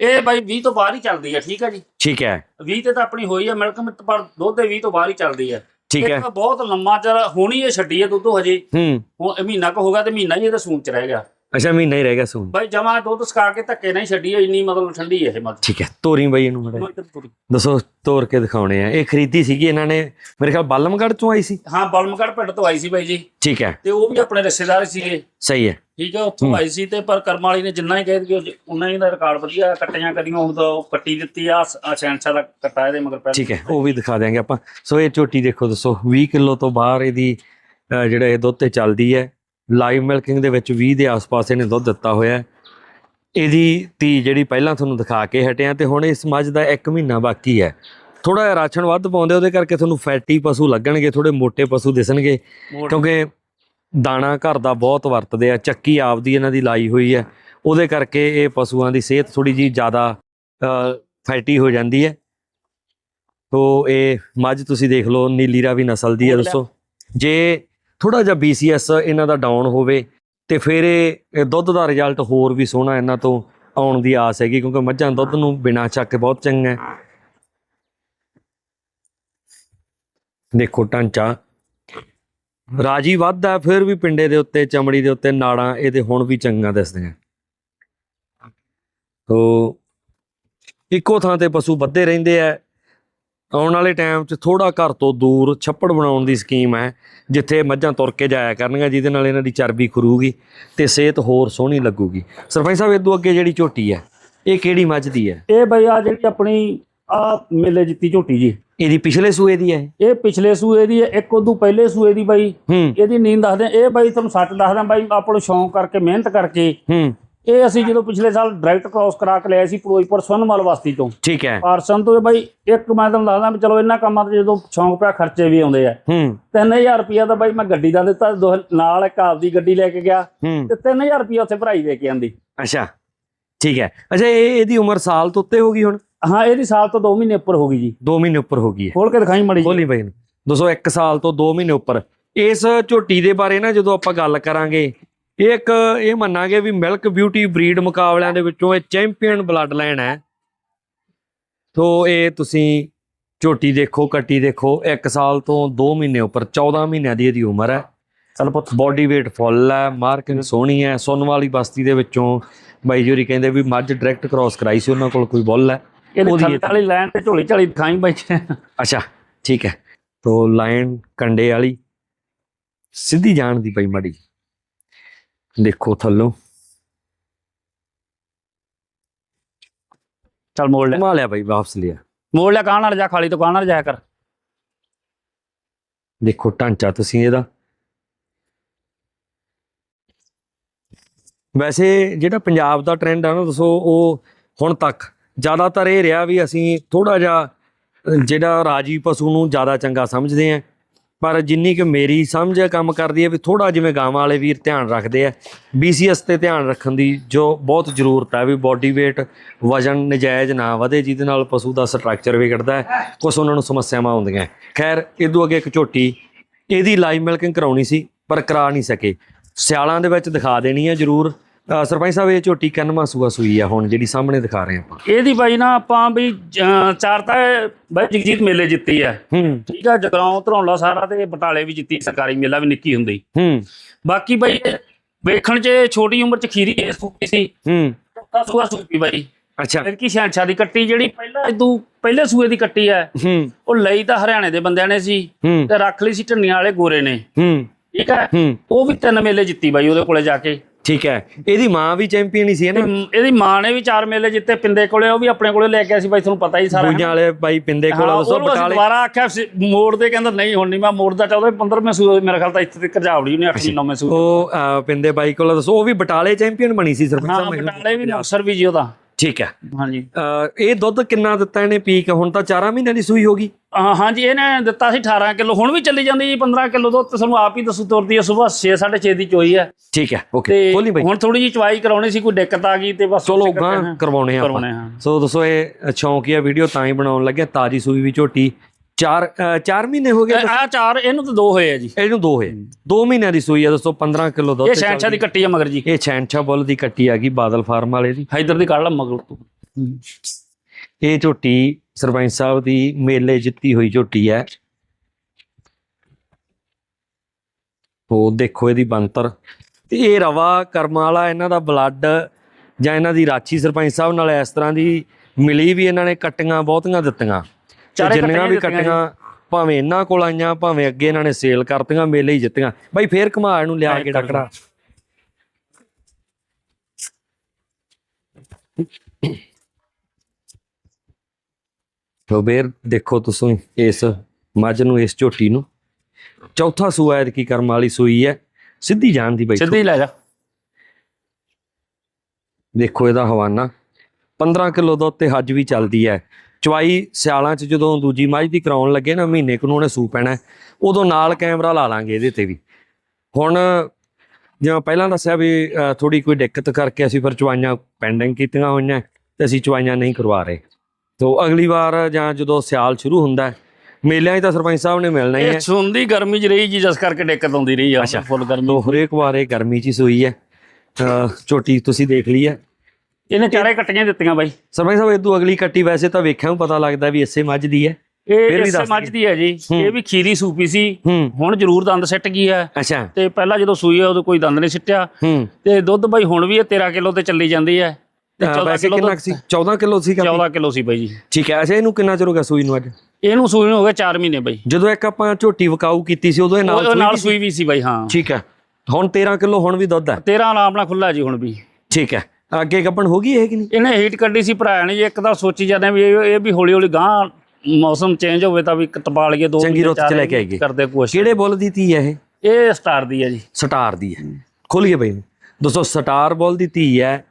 S2: ਇਹ ਬਾਈ 20 ਤੋਂ ਬਾਹਰ ਹੀ ਚੱਲਦੀ ਹੈ ਠੀਕ ਹੈ ਜੀ।
S1: ਠੀਕ ਹੈ।
S2: 20 ਤੇ ਤਾਂ ਆਪਣੀ ਹੋਈ ਹੈ ਮਿਲਕ ਮਿੱਤ ਪਰ ਦੁੱਧ ਦੇ 20 ਤੋਂ ਬਾਹਰ ਹੀ ਚੱਲਦੀ ਹੈ
S1: ਠੀਕ ਹੈ।
S2: ਬਹੁਤ ਲੰਮਾ ਚਿਰ ਹੋਣੀ ਇਹ ਛੱਡੀ ਹੈ ਦੁੱਧ ਹਜੇ।
S1: ਹੂੰ।
S2: ਹੁਣ ਮਹੀਨਾ ਕੁ ਹੋ ਗਿਆ ਤੇ ਮਹੀਨਾ ਹੀ ਇਹਦਾ ਸੂਣ ਚ ਰਹਿ ਗਿਆ।
S1: ਅੱਛਾ ਮਹੀਨਾ ਹੀ ਰਹਿ ਗਿਆ ਸੂਨ
S2: ਬਾਈ ਜਮਾ ਦੁੱਧ ਸਕਾ ਕੇ ਧੱਕੇ ਨਹੀਂ ਛੱਡੀ ਹੈ ਇੰਨੀ ਮਤਲਬ ਠੰਡੀ ਹੈ ਇਹ ਮੱਝ।
S1: ਠੀਕ ਹੈ ਤੋਰੀ ਬਈ ਇਹਨੂੰ ਮੜਾ। ਦੱਸੋ ਤੋਰ ਕੇ ਦਿਖਾਉਣੇ ਆ। ਇਹ ਖਰੀਦੀ ਸੀਗੀ ਇਹਨਾਂ ਨੇ ਮੇਰੇ ਖਿਆਲ ਬਾਲਮਗੜ੍ਹ ਚੋਂ ਆਈ ਸੀ।
S2: ਹਾਂ ਬਲਮਗੜ ਪਿੰਡ ਤੋਂ ਆਈ ਸੀ ਬਾਈ ਜੀ।
S1: ਠੀਕ ਹੈ।
S2: ਤੇ ਉਹ ਵੀ ਆਪਣੇ ਰਿਸ਼ਤੇਦਾਰ ਸੀਗੇ।
S1: ਸਹੀ ਹੈ।
S2: ਠੀਕ ਹੈ ਉੱਥੋਂ ਆਈ ਸੀ ਤੇ ਪਰ ਕਰਮ ਵਾਲੀ ਨੇ ਜਿੰਨਾ ਹੀ ਕਹਿ ਦਿਓ ਉਹਨਾਂ ਹੀ ਦਾ ਰਿਕਾਰਡ ਵਧੀਆ ਕੱਟੀਆਂ ਕਦੀਆਂ ਉਹ ਤਾਂ ਕੱਟੀ ਦਿੱਤੀ ਆ ਸ਼ੈਨਸ਼ਾ ਦਾ ਕੱਟਾ ਇਹਦੇ ਮਗਰ ਪਹਿਲਾਂ।
S1: ਠੀਕ ਹੈ ਉਹ ਵੀ ਦਿਖਾ ਦਿਆਂਗੇ ਆਪਾਂ। ਸੋ ਇਹ ਝੋਟੀ ਦੇਖੋ ਦੱਸੋ 20 ਕਿਲੋ ਤੋਂ ਬਾਹਰ ਇਹਦੀ ਜਿਹੜਾ ਇਹ ਦੁੱਧ ਤੇ ਚੱਲਦੀ ਹੈ। ਲਾਈਵ ਮਿਲਕਿੰਗ ਦੇ ਵਿੱਚ 20 ਦੇ ਆਸ-ਪਾਸ ਇਹਨੇ ਦੁੱਧ ਦਿੱਤਾ ਹੋਇਆ ਇਹਦੀ ਧੀ ਜਿਹੜੀ ਪਹਿਲਾਂ ਤੁਹਾਨੂੰ ਦਿਖਾ ਕੇ ਹਟਿਆ ਤੇ ਹੁਣ ਇਸ ਮੱਝ ਦਾ 1 ਮਹੀਨਾ ਬਾਕੀ ਹੈ। ਥੋੜਾ ਜਿਹਾ ਰਾਸ਼ਨ ਵੱਧ ਪਾਉਂਦੇ ਉਹਦੇ ਕਰਕੇ ਤੁਹਾਨੂੰ ਫੈਟੀ ਪਸ਼ੂ ਲੱਗਣਗੇ ਥੋੜੇ ਮੋٹے ਪਸ਼ੂ ਦਿਸਣਗੇ। ਕਿਉਂਕਿ ਦਾਣਾ ਘਰ ਦਾ ਬਹੁਤ ਵਰਤਦੇ ਆ ਚੱਕੀ ਆਪਦੀ ਇਹਨਾਂ ਦੀ ਲਾਈ ਹੋਈ ਹੈ। ਉਹਦੇ ਕਰਕੇ ਇਹ ਪਸ਼ੂਆਂ ਦੀ ਸਿਹਤ ਥੋੜੀ ਜੀ ਜ਼ਿਆਦਾ ਫੈਟੀ ਹੋ ਜਾਂਦੀ ਹੈ। ਤੋ ਇਹ ਮੱਝ ਤੁਸੀਂ ਦੇਖ ਲਓ ਨੀਲੀ ਰਾਵੀ ਨਸਲ ਦੀ ਹੈ। ਦੱਸੋ। ਜੇ ਥੋੜਾ ਜਿਹਾ BCS ਇਹਨਾਂ ਦਾ ਡਾਊਨ ਹੋਵੇ ਤੇ ਫਿਰ ਇਹ ਦੁੱਧ ਦਾ ਰਿਜ਼ਲਟ ਹੋਰ ਵੀ ਸੋਹਣਾ ਇਹਨਾਂ ਤੋਂ ਆਉਣ ਦੀ ਆਸ ਹੈਗੀ ਕਿਉਂਕਿ ਮੱਝਾਂ ਦੁੱਧ ਨੂੰ ਬਿਨਾਂ ਚੱਕ ਕੇ ਬਹੁਤ ਚੰਗਾ ਹੈ। ਦੇਖੋ ਟਾਂਚਾ ਰਾਜੀ ਵੱਧਦਾ ਫਿਰ ਵੀ ਪਿੰਡੇ ਦੇ ਉੱਤੇ ਚਮੜੀ ਦੇ ਉੱਤੇ ਨਾੜਾਂ ਇਹਦੇ ਹੁਣ ਵੀ ਚੰਗਾ ਦਿਸਦੀਆਂ ਤੋ ਇੱਕੋ ਥਾਂ ਤੇ ਪਸ਼ੂ ਵੱਧੇ ਰਹਿੰਦੇ ਆ। ਆਉਣ ਵਾਲੇ ਟਾਈਮ 'ਚ ਥੋੜਾ ਘਰ ਤੋਂ ਦੂਰ ਛੱਪੜ ਬਣਾਉਣ ਦੀ ਸਕੀਮ ਹੈ ਜਿੱਥੇ ਮੱਝਾਂ ਤੁਰ ਕੇ ਜਾਇਆ ਕਰਨਗੀਆਂ ਜਿਹਦੇ ਨਾਲ ਇਹਨਾਂ ਦੀ ਚਰਬੀ ਖਰੂਗੀ ਤੇ ਸਿਹਤ ਹੋਰ ਸੋਹਣੀ ਲੱਗੂਗੀ। ਸਰਪੰਚ ਸਾਹਿਬ ਇਦੋਂ ਅੱਗੇ ਜਿਹੜੀ ਝੋਟੀ ਹੈ ਇਹ ਕਿਹੜੀ ਮੱਝ ਦੀ ਹੈ?
S2: ਇਹ ਬਈ ਆ ਜਿਹੜੀ ਆਪਣੀ ਆ ਮੇਲੇ ਜਿੱਤੀ ਝੋਟੀ ਜੀ।
S1: ਇਹਦੀ ਪਿਛਲੇ ਸੂਏ ਦੀ ਹੈ ਇਹ?
S2: ਪਿਛਲੇ ਸੂਏ ਦੀ ਹੈ ਇੱਕ ਉਦੋਂ ਪਹਿਲੇ ਸੂਏ ਦੀ ਬਾਈ। ਇਹਦੀ ਨੀਂਦ ਦੱਸਦੇ ਇਹ ਬਾਈ ਤੁਹਾਨੂੰ ਸੱਚ ਦੱਸਦਾ ਬਾਈ ਆਪਾਂ ਨੂੰ ਸ਼ੌਂਕ ਕਰਕੇ ਮਿਹਨਤ ਕਰਕੇ।
S1: ਹੂੰ।
S2: ਇਹ ਅਸੀਂ ਜਦੋਂ ਪਿਛਲੇ ਸਾਲ ਡਾਇਰੈਕਟ ਕ੍ਰਾਸ ਕਰਾ ਕੇ ਲਿਆ ਸੀ ਫਿਰੋਜ਼ਪੁਰ ਸੋਨਮਲ ਬਸਤੀ ਤੋਂ।
S1: ਠੀਕ ਹੈ।
S2: ਪਾਰਸਨ ਤੋਂ ਬਾਈ ਇੱਕ ਮੈਂ ਤੁਹਾਨੂੰ ਦੱਸਦਾ ਵੀ ਚਲੋ ਇਹਨਾਂ ਕੰਮਾਂ ਤੇ ਜਦੋਂ ਸ਼ੌਂਕ ਪਿਆ ਖਰਚੇ ਵੀ ਆਉਂਦੇ ਆ।
S1: ਹੂੰ।
S2: 3000 ਰੁਪਇਆ ਤਾਂ ਬਾਈ ਮੈਂ ਗੱਡੀ ਦਾ ਦਿੱਤਾ ਦੋ- ਨਾਲ ਇੱਕ ਆਪਦੀ ਗੱਡੀ ਲੈ ਕੇ ਗਿਆ। ਤੇ 3000 ਰੁਪਇਆ ਉੱਥੇ ਭਰਾਈ ਦੇ ਕੇ ਆਂਦੀ।
S1: ਅੱਛਾ। ਠੀਕ ਹੈ। ਅੱਛਾ ਇਹ ਇਹਦੀ ਉਮਰ ਸਾਲ ਤੋਂ ਉੱਤੇ ਹੋ ਗਈ ਹੁਣ?
S2: ਹਾਂ ਇਹਦੀ ਸਾਲ ਤੋਂ 2 ਮਹੀਨੇ ਉੱਪਰ ਹੋ ਗਈ ਜੀ।
S1: 2 ਮਹੀਨੇ ਉੱਪਰ ਹੋ ਗਈ ਹੈ।
S2: ਖੋਲ ਕੇ ਦਿਖਾਈ ਮੜੀ
S1: ਬੋਲੀ ਬਈ ਦੋਸਤੋ 1 ਸਾਲ ਤੋਂ 2 ਮਹੀਨੇ ਉੱਪਰ। ਇਸ ਝੋਟੀ ਦੇ ਬਾਰੇ ਨਾ ਜਦੋਂ ਆਪਾਂ ਗੱਲ ਕਰਾਂਗੇ ਇਹ ਇੱਕ ਇਹ ਮੰਨਾਂਗੇ ਵੀ ਮਿਲਕ ਬਿਊਟੀ ਬਰੀਡ ਮੁਕਾਬਲਿਆਂ ਦੇ ਵਿੱਚੋਂ ਇਹ ਚੈਂਪੀਅਨ ਬਲੱਡ ਲਾਈਨ ਹੈ। ਤੋਂ ਇਹ ਤੁਸੀਂ ਝੋਟੀ ਦੇਖੋ ਕੱਟੀ ਦੇਖੋ 1 ਸਾਲ ਤੋਂ 2 ਮਹੀਨੇ ਉੱਪਰ 14 ਮਹੀਨਿਆਂ ਦੀ ਇਹਦੀ ਉਮਰ ਹੈ।
S2: ਚਲ ਪੁੱਤ।
S1: ਬਾਡੀ weight ਫੁੱਲ ਹੈ ਮਾਰਕਿੰਗ ਸੋਹਣੀ ਹੈ। ਸੁੰਨ ਵਾਲੀ ਬਸਤੀ ਦੇ ਵਿੱਚੋਂ ਬਾਈ ਜੋਰੀ ਕਹਿੰਦੇ ਵੀ ਮੱਝ ਡਾਇਰੈਕਟ ਕ੍ਰਾਸ ਕਰਾਈ ਸੀ ਉਹਨਾਂ ਕੋਲ ਕੋਈ ਬੁੱਲ ਹੈ।
S2: ਇਹਦੀ
S1: ਉਹਦੀ
S2: ਥੱਲੇ
S1: ਇਹ-
S2: ਲਾਈਨ ਤੇ ਝੋਲੀ ਝਾਲੀ ਦਿਖਾਈ ਬਾਈ
S1: ਅੱਛਾ ਠੀਕ ਹੈ। ਤੋ ਲਾਈਨ ਕੰਡੇ ਵਾਲੀ ਸਿੱਧੀ ਜਾਣ ਦੀ ਪਈ ਮੜੀ ਦੇਖੋ ਥੱਲੋਂ।
S2: ਚਲ ਮੋੜ ਲੈ
S1: ਘੁਮਾ ਲਿਆ ਬਈ ਵਾਪਸ ਲਿਆ।
S2: ਮੋੜ ਲੈ ਕਾਣ ਨਾਲ ਜਾ ਖਾਲੀ ਤੋਂ ਕਾਣ ਨਾਲ ਜਾਇਆ ਕਰ?
S1: ਦੇਖੋ ਢਾਂਚਾ ਤੁਸੀਂ ਇਹਦਾ। ਵੈਸੇ ਜਿਹੜਾ ਪੰਜਾਬ ਦਾ ਟ੍ਰੈਂਡ ਆ ਨਾ ਦੱਸੋ ਉਹ ਹੁਣ ਤੱਕ ਜ਼ਿਆਦਾਤਰ ਇਹ ਰਿਹਾ ਵੀ ਅਸੀਂ ਥੋੜਾ ਜਿਹਾ ਜਿਹੜਾ ਰਾਜੀ ਪਸ਼ੂ ਨੂੰ ਜ਼ਿਆਦਾ ਚੰਗਾ ਸਮਝਦੇ ਆ ਪਰ ਜਿੰਨੀ ਕਿ ਮੇਰੀ ਸਮਝ ਹੈ ਕੰਮ ਕਰਦੀ ਹੈ ਵੀ ਥੋੜਾ ਜਿਵੇਂ ਗਾਵਾਂ ਵਾਲੇ ਵੀਰ ਧਿਆਨ ਰੱਖਦੇ ਆ। BCS ਤੇ ਧਿਆਨ ਰੱਖਣ ਦੀ ਜੋ ਬਹੁਤ ਜ਼ਰੂਰਤ ਹੈ ਵੀ ਬਾਡੀ weight, ਵਜਨ ਨਜਾਇਜ਼ ਨਾ ਵਧੇ, ਜਿਹਦੇ ਨਾਲ ਪਸ਼ੂ ਦਾ ਸਟਰਕਚਰ ਵਿਗੜਦਾ ਹੈ ਕੁਝ ਉਹਨਾਂ ਨੂੰ ਸਮੱਸਿਆਵਾਂ ਆਉਂਦੀਆਂ ਹੈ। ਖੈਰ ਇਦੋਂ ਅੱਗੇ ਇੱਕ ਝੋਟੀ, ਇਹਦੀ ਲਾਈਵ ਮਿਲਕਿੰਗ ਕਰਾਉਣੀ ਸੀ, ਪਰ ਕਰਾ ਨਹੀਂ ਸਕੇ। ਸਿਆਲਾਂ ਦੇ ਵਿੱਚ ਦਿਖਾ ਦੇਣੀ ਹੈ ਜ਼ਰੂਰ। ਸਰਪੰਚ ਸਾਹਿਬ ਇਹ ਝੋਟੀ ਕਿੰਨਵਾਂ ਸੂਆ ਸੂਈ ਆ ਹੁਣ ਜਿਹੜੀ ਸਾਹਮਣੇ ਦਿਖਾ ਰਹੇ ਆਪਾਂ?
S2: ਇਹਦੀ ਬਾਈ ਨਾ ਆਪਾਂ ਵੀ ਚਾਰ ਤਾਂ ਬਾਈ ਜਗਜੀਤ ਮੇਲੇ ਜਿੱਤੀ ਆ।
S1: ਹੂੰ।
S2: ਠੀਕ ਆ ਜਗਰਾਉਂ ਧਰੌਲਾ ਸਾਰਾ ਤੇ ਬਟਾਲੇ ਵੀ ਜਿੱਤੀ ਸਰਕਾਰੀ ਮੇਲਾ ਵੀ ਨਿੱਕੀ ਹੁੰਦੀ।
S1: ਹੂੰ।
S2: ਬਾਕੀ ਬਾਈ ਵੇਖਣ 'ਚ ਛੋਟੀ ਉਮਰ 'ਚ ਖੀਰੀ ਇਹ ਸੂਪੀ ਸੀ।
S1: ਹੂੰ।
S2: ਤਾਂ ਸੂਆ ਸੂਪੀ ਬਾਈ।
S1: ਅੱਛਾ।
S2: ਫਿਰ ਕੀ ਸ਼ਾਂਛਾ ਦੀ ਕੱਟੀ ਜਿਹੜੀ ਪਹਿਲਾਂ ਇਦੋਂ ਪਹਿਲੇ ਸੂਏ ਦੀ ਕੱਟੀ ਹੂੰ। ਉਹ ਲਈ ਤਾਂ ਹਰਿਆਣੇ ਦੇ ਬੰਦਿਆਂ ਨੇ ਸੀ। ਤੇ ਰੱਖ ਲਈ ਸੀ ਢੰਨੀਆਂ ਵਾਲੇ ਗੋਰੇ ਨੇ।
S1: ਹੂੰ।
S2: ਠੀਕ ਹੂੰ। ਉਹ ਵੀ ਤਿੰਨ ਮੇਲੇ ਜਿੱਤੀ ਬਾਈ ਉਹਦੇ ਕੋਲੇ ਜਾ ਕੇ।
S1: ਠੀਕ ਹੈ। ਇਹਦੀ ਮਾਂ ਵੀ ਚੈਂਪੀਅਨ ਹੀ ਸੀ ਨਾ?
S2: ਇਹਦੀ ਮਾਂ ਨੇ ਵੀ ਚਾਰ ਮੇਲੇ ਜਿੱਤੇ ਪਿੰਦੇ ਕੋਲੇ ਉਹ ਵੀ ਆਪਣੇ ਕੋਲੇ ਲੈ ਕੇ ਆਈ ਸੀ ਬਾਈ ਤੁਹਾਨੂੰ ਪਤਾ ਹੀ ਸਾਰਾ
S1: ਬੂਈਆਂ ਵਾਲੇ ਬਾਈ ਪਿੰਦੇ ਕੋਲ
S2: ਅਸੀਂ
S1: ਬਟਾਲੇ
S2: ਦੁਬਾਰਾ ਆਖਿਆ ਸੀ, ਮੋੜ ਦੇ ਕਹਿੰਦਾ ਨਹੀਂ ਹੁਣ ਨਹੀਂ ਮੈਂ ਮੋੜਦਾ ਚਾਹੁੰਦਾ 15ਵੇਂ ਸੂਏ ਮੇਰੇ ਖਿਆਲ ਤਾਂ ਇੱਥੇ ਤੱਕ ਜਾਵੜੀ ਉਹਨੇ 8ਵੀਂ 9ਵੇਂ ਸੂਏ
S1: ਉਹ ਪਿੰਦੇ ਬਾਈ ਕੋਲ ਦੱਸੋ ਉਹ ਵੀ ਬਟਾਲੇ ਚੈਂਪੀਅਨ ਬਣੀ ਸੀ ਸਰਪੰਚ
S2: ਹਾਂ
S1: ਸਾਹਿਬ।
S2: ਬਟਾਲੇ ਵੀ ਮੁਕਸਰ ਵੀ ਜੀ ਉਹਦਾ।
S1: ਠੀਕ ਹੈ।
S2: ਹਾਂਜੀ।
S1: ਇਹ ਦੁੱਧ ਕਿੰਨਾ ਦਿੱਤਾ ਇਹਨੇ ਪੀਕ? ਹੁਣ ਤਾਂ 4 ਮਹੀਨਿਆਂ ਦੀ ਸੂਈ ਹੋ ਗਈ।
S2: ਹਾਂ ਹਾਂਜੀ ਇਹਨੇ ਦਿੱਤਾ ਸੀ 18 ਕਿਲੋ ਹੁਣ ਵੀ ਚੱਲੀ ਜਾਂਦੀ ਜੀ 15 ਕਿਲੋ ਦੁੱਧ ਤੇ ਤੁਹਾਨੂੰ ਆਪ ਹੀ ਦੱਸੂ ਤੁਰਦੀ ਹੈ ਸਵੇਰ 6 6:30 ਦੀ ਚੋਈ ਹੈ।
S1: ਠੀਕ ਹੈ ਓਕੇ
S2: ਤੇ
S1: ਖੋਲੀ ਬਾਈ।
S2: ਹੁਣ ਥੋੜੀ ਜੀ ਚਵਾਈ ਕਰਾਉਣੀ ਸੀ ਕੋਈ ਦਿੱਕਤ ਆ ਗਈ ਤੇ ਬਸ
S1: ਚਲੋ
S2: ਉਸੇ ਕਰਕੇ
S1: ਗਾਂ ਕਰਵਾਉਣੇ ਆ
S2: ਕਰਵਾਉਣੇ
S1: ਆਪਾਂ
S2: ਹਾਂ।
S1: ਸੋ ਦੋਸਤੋ ਇਹ ਸ਼ੌਂਕੀਆ ਵੀਡੀਓ ਤਾਂ ਹੀ ਬਣਾਉਣ ਲੱਗਿਆ ਤਾਜੀ ਸੂਈ ਵੀ ਝੋਟੀ। 4 4 ਮਹੀਨੇ ਹੋ ਗਏ
S2: ਆ ਚਾਰ ਇਹਨੂੰ ਤਾਂ ਦੋ ਹੋਏ ਆ ਜੀ।
S1: ਇਹਨੂੰ ਦੋ ਹੋਏ। 2 ਮਹੀਨਿਆਂ ਦੀ ਸੂਈ ਆ ਦੋਸਤੋ 15 ਕਿਲੋ ਦੁੱਧ
S2: ਇਹ ਸ਼ੈਂਸ਼ਾ ਦੀ ਕੱਟੀ ਆ ਮਗਰ ਜੀ।
S1: ਇਹ ਛੈਂਛਾ ਬੁੱਲ ਦੀ ਕੱਟੀ ਆ ਗਈ ਬਾਦਲ ਫਾਰਮ ਵਾਲੇ ਦੀ।
S2: ਹੈਦਰ ਦੀ ਕੱਢ ਲਾ ਮਗਰ ਤੋਂ।
S1: ਇਹ ਝੋਟੀ ਸਰਪੰਚ ਸਾਹਿਬ ਦੀ ਮੇਲੇ ਜਿੱਤੀ ਹੋਈ ਝੋਟੀ ਹੈ। ਉਹ ਦੇਖੋ ਇਹਦੀ ਬੰਤਰ ਤੇ ਇਹ ਰਵਾ ਕਰਮਾਂ ਵਾਲਾ ਇਹਨਾਂ ਦਾ ਬਲੱਡ ਜਾਂ ਇਹਨਾਂ ਦੀ ਰਾਚੀ ਸਰਪੰਚ ਸਾਹਿਬ ਨਾਲ ਇਸ ਤਰ੍ਹਾਂ ਦੀ ਮਿਲੀ ਵੀ ਇਹਨਾਂ ਨੇ ਕੱਟੀਆਂ ਬਹੁਤੀਆਂ ਦਿੱਤੀਆਂ।
S2: ਚਾਰੇ
S1: ਜਿੰਨੀਆਂ ਵੀ। ਕੱਟੀਆਂ ਭਾਵੇਂ ਇਹਨਾਂ ਕੋਲ ਆਈਆਂ ਭਾਵੇਂ ਅੱਗੇ ਇਹਨਾਂ ਨੇ ਸੇਲ ਕਰਤੀਆਂ ਮੇਲੇ ਹੀ ਜਿੱਤੀਆਂ। ਬਾਈ ਫੇਰ ਘਮਾੜ ਨੂੰ ਲਿਆ ਕੇ ਤੋ ਬੇਰ ਦੇਖੋ ਤੁਸੀਂ ਇਸ ਮੱਝ ਨੂੰ ਇਸ ਝੋਟੀ ਨੂੰ। ਚੌਥਾ ਸੂਆ ਐਤਕੀ ਕਰਮ ਵਾਲੀ ਸੂਈ ਹੈ। ਸਿੱਧੀ ਜਾਣ ਦੀ ਬਈ।
S2: ਸਿੱਧੀ ਲੈ ਜਾ।
S1: ਦੇਖੋ ਇਹਦਾ ਹਵਾਨਾ। 15 ਕਿਲੋ ਦੁੱਧ ਤੇ ਹੱਜ ਵੀ ਚੱਲਦੀ ਹੈ। ਚਵਾਈ ਸਿਆਲਾਂ 'ਚ ਜਦੋਂ ਦੂਜੀ ਮੱਝ ਦੀ ਕਰਾਉਣ ਲੱਗੇ ਨਾ ਮਹੀਨੇ ਕੁ ਨੂੰ ਉਹਨੇ ਸੂ ਪੈਣਾ ਉਦੋਂ ਨਾਲ ਕੈਮਰਾ ਲਾ ਲਾਂਗੇ ਇਹਦੇ ਤੇ ਵੀ। ਹੁਣ ਜਿਵੇਂ ਪਹਿਲਾਂ ਦੱਸਿਆ ਵੀ ਥੋੜੀ ਕੋਈ ਦਿੱਕਤ ਕਰਕੇ ਅਸੀਂ ਫਿਰ ਚਵਾਈਆਂ ਪੈਂਡਿੰਗ ਕੀਤੀਆਂ ਹੋਈਆਂ ਤੇ ਅਸੀਂ ਚਵਾਈਆਂ ਨਹੀਂ ਕਰਵਾ ਰਹੇ। ਤੋਂ ਅਗਲੀ ਵਾਰ ਜਾਂ ਜਦੋਂ ਸਿਆਲ ਸ਼ੁਰੂ ਹੁੰਦਾ ਮੇਲਿਆਂ 'ਚ ਤਾਂ ਸਰਪੰਚ ਸਾਹਿਬ ਨੇ ਮਿਲਣਾ ਹੀ ਹੈ।
S2: ਸੁੰਦੀ ਗਰਮੀ ਚ ਰਹੀ ਜੀ ਜਿਸ ਕਰਕੇ ਦਿੱਕਤ ਆਉਂਦੀ ਰਹੀ ਆ ਫੁੱਲ ਗਰਮੀ
S1: ਹਰੇਕ ਵਾਰ ਇਹ ਗਰਮੀ 'ਚ ਹੀ ਸੂਈ ਹੈ। ਝੋਟੀ ਤੁਸੀਂ ਦੇਖ ਲਈ ਹੈ।
S2: ਇਹਨੇ ਚਾਰੇ ਕੱਟੀਆਂ ਦਿੱਤੀਆਂ ਬਾਈ।
S1: ਸਰਪੰਚ ਸਾਹਿਬ ਇਦੋਂ ਅਗਲੀ ਕੱਟੀ ਵੈਸੇ ਤਾਂ ਵੇਖਿਆ ਨੂੰ ਪਤਾ ਲੱਗਦਾ ਵੀ ਇਸੇ ਮੱਝ ਦੀ ਹੈ।
S2: ਇਹ ਇਸੇ ਮੱਝ ਦੀ ਹੈ ਜੀ। ਇਹ ਵੀ ਖੀਰੀ ਸੂਪੀ ਸੀ। ਹੁਣ ਜ਼ਰੂਰ ਦੰਦ ਸਿੱਟ ਗਈ ਹੈ।
S1: ਅੱਛਾ।
S2: ਤੇ ਪਹਿਲਾਂ ਜਦੋਂ ਸੂਈ ਹੈ ਉਦੋਂ ਕੋਈ ਦੰਦ ਨਹੀਂ ਸਿੱਟਿਆ। ਤੇ ਦੁੱਧ ਬਾਈ ਹੁਣ ਵੀ ਇਹ 13 ਕਿਲੋ ਤੇ ਚੱਲੀ ਜਾਂਦੀ ਹੈ। ਤੇ
S1: ਅਹ
S2: 14
S1: ਵੈਸੇ
S2: ਕਿਲੋ
S1: ਕਿੰਨਾ ਸੀ? 14 ਕਿਲੋ ਸੀ
S2: 14 ਕਿਲੋ ਸੀ ਬਾਈ ਜੀ।
S1: ਠੀਕ ਹੈ ਅੱਛਾ ਇਹਨੂੰ ਕਿੰਨਾ ਚਿਰ ਹੋ ਗਿਆ ਸੂਈ ਨੂੰ ਅੱਜ?
S2: ਇਹਨੂੰ ਸੂਈ ਨੂੰ ਹੋ ਗਿਆ 4 ਮਹੀਨੇ ਬਾਈ।
S1: ਜਦੋਂ ਇੱਕ ਆਪਾਂ ਝੋਟੀ ਵਕਾਊ ਕੀਤੀ ਸੀ ਉਦੋਂ ਇਹ ਨਾਲ
S2: ਉਹ
S1: ਸੂਈ
S2: ਨਾਲ
S1: ਵੀ ਸੀ?
S2: ਸੂਈ ਵੀ ਸੀ ਬਾਈ ਹਾਂ।
S1: ਠੀਕ ਹੈ। ਹੁਣ 13 ਕਿਲੋ ਹੁਣ ਵੀ ਦੁੱਧ ਹੈ।
S2: 13 ਆਰਾਮ ਨਾਲ ਖੁੱਲਾ ਜੀ ਹੁਣ ਵੀ।
S1: ਠੀਕ ਹੈ। ਅੱਗੇ ਗੱਪਣ ਹੋ ਗਈ ਇਹ ਕਿ ਨਹੀਂ?
S2: ਇਹਨੇ ਹੀਟ ਕੱਢੀ ਸੀ ਭਰਾ ਨੇ ਜੀ ਇੱਕ ਤਾਂ ਸੋਚੀ ਜਾਂਦੇ ਵੀ ਇਹ ਇਹ ਵੀ ਹੌਲੀ ਹੌਲੀ ਗਾਂ ਮੌਸਮ ਚੇਂਜ ਹੋਵੇ ਤਾਂ ਵੀ ਇੱਕ ਤਪਾ ਲਈਏ ਦੋ
S1: ਚੰਗੀ ਰੁੱਤ ਚ ਲੈ ਕੇ ਆਈਏ।
S2: ਕਰਦੇ ਕੋਸ਼ਿਸ਼
S1: ਕਿਹੜੇ ਬੁੱਲ ਦੀ ਧੀ ਹੈ ਇਹ?
S2: ਇਹ ਸਟਾਰ ਦੀ ਹੈ ਜੀ।
S1: ਸਟਾਰ ਦੀ ਹੈ। ਖੋਲੀਏ ਬਈ ਦੋਸਤੋ ਸਟਾਰ ਬੁੱਲ ਦੀ ਧੀ ਹੈ।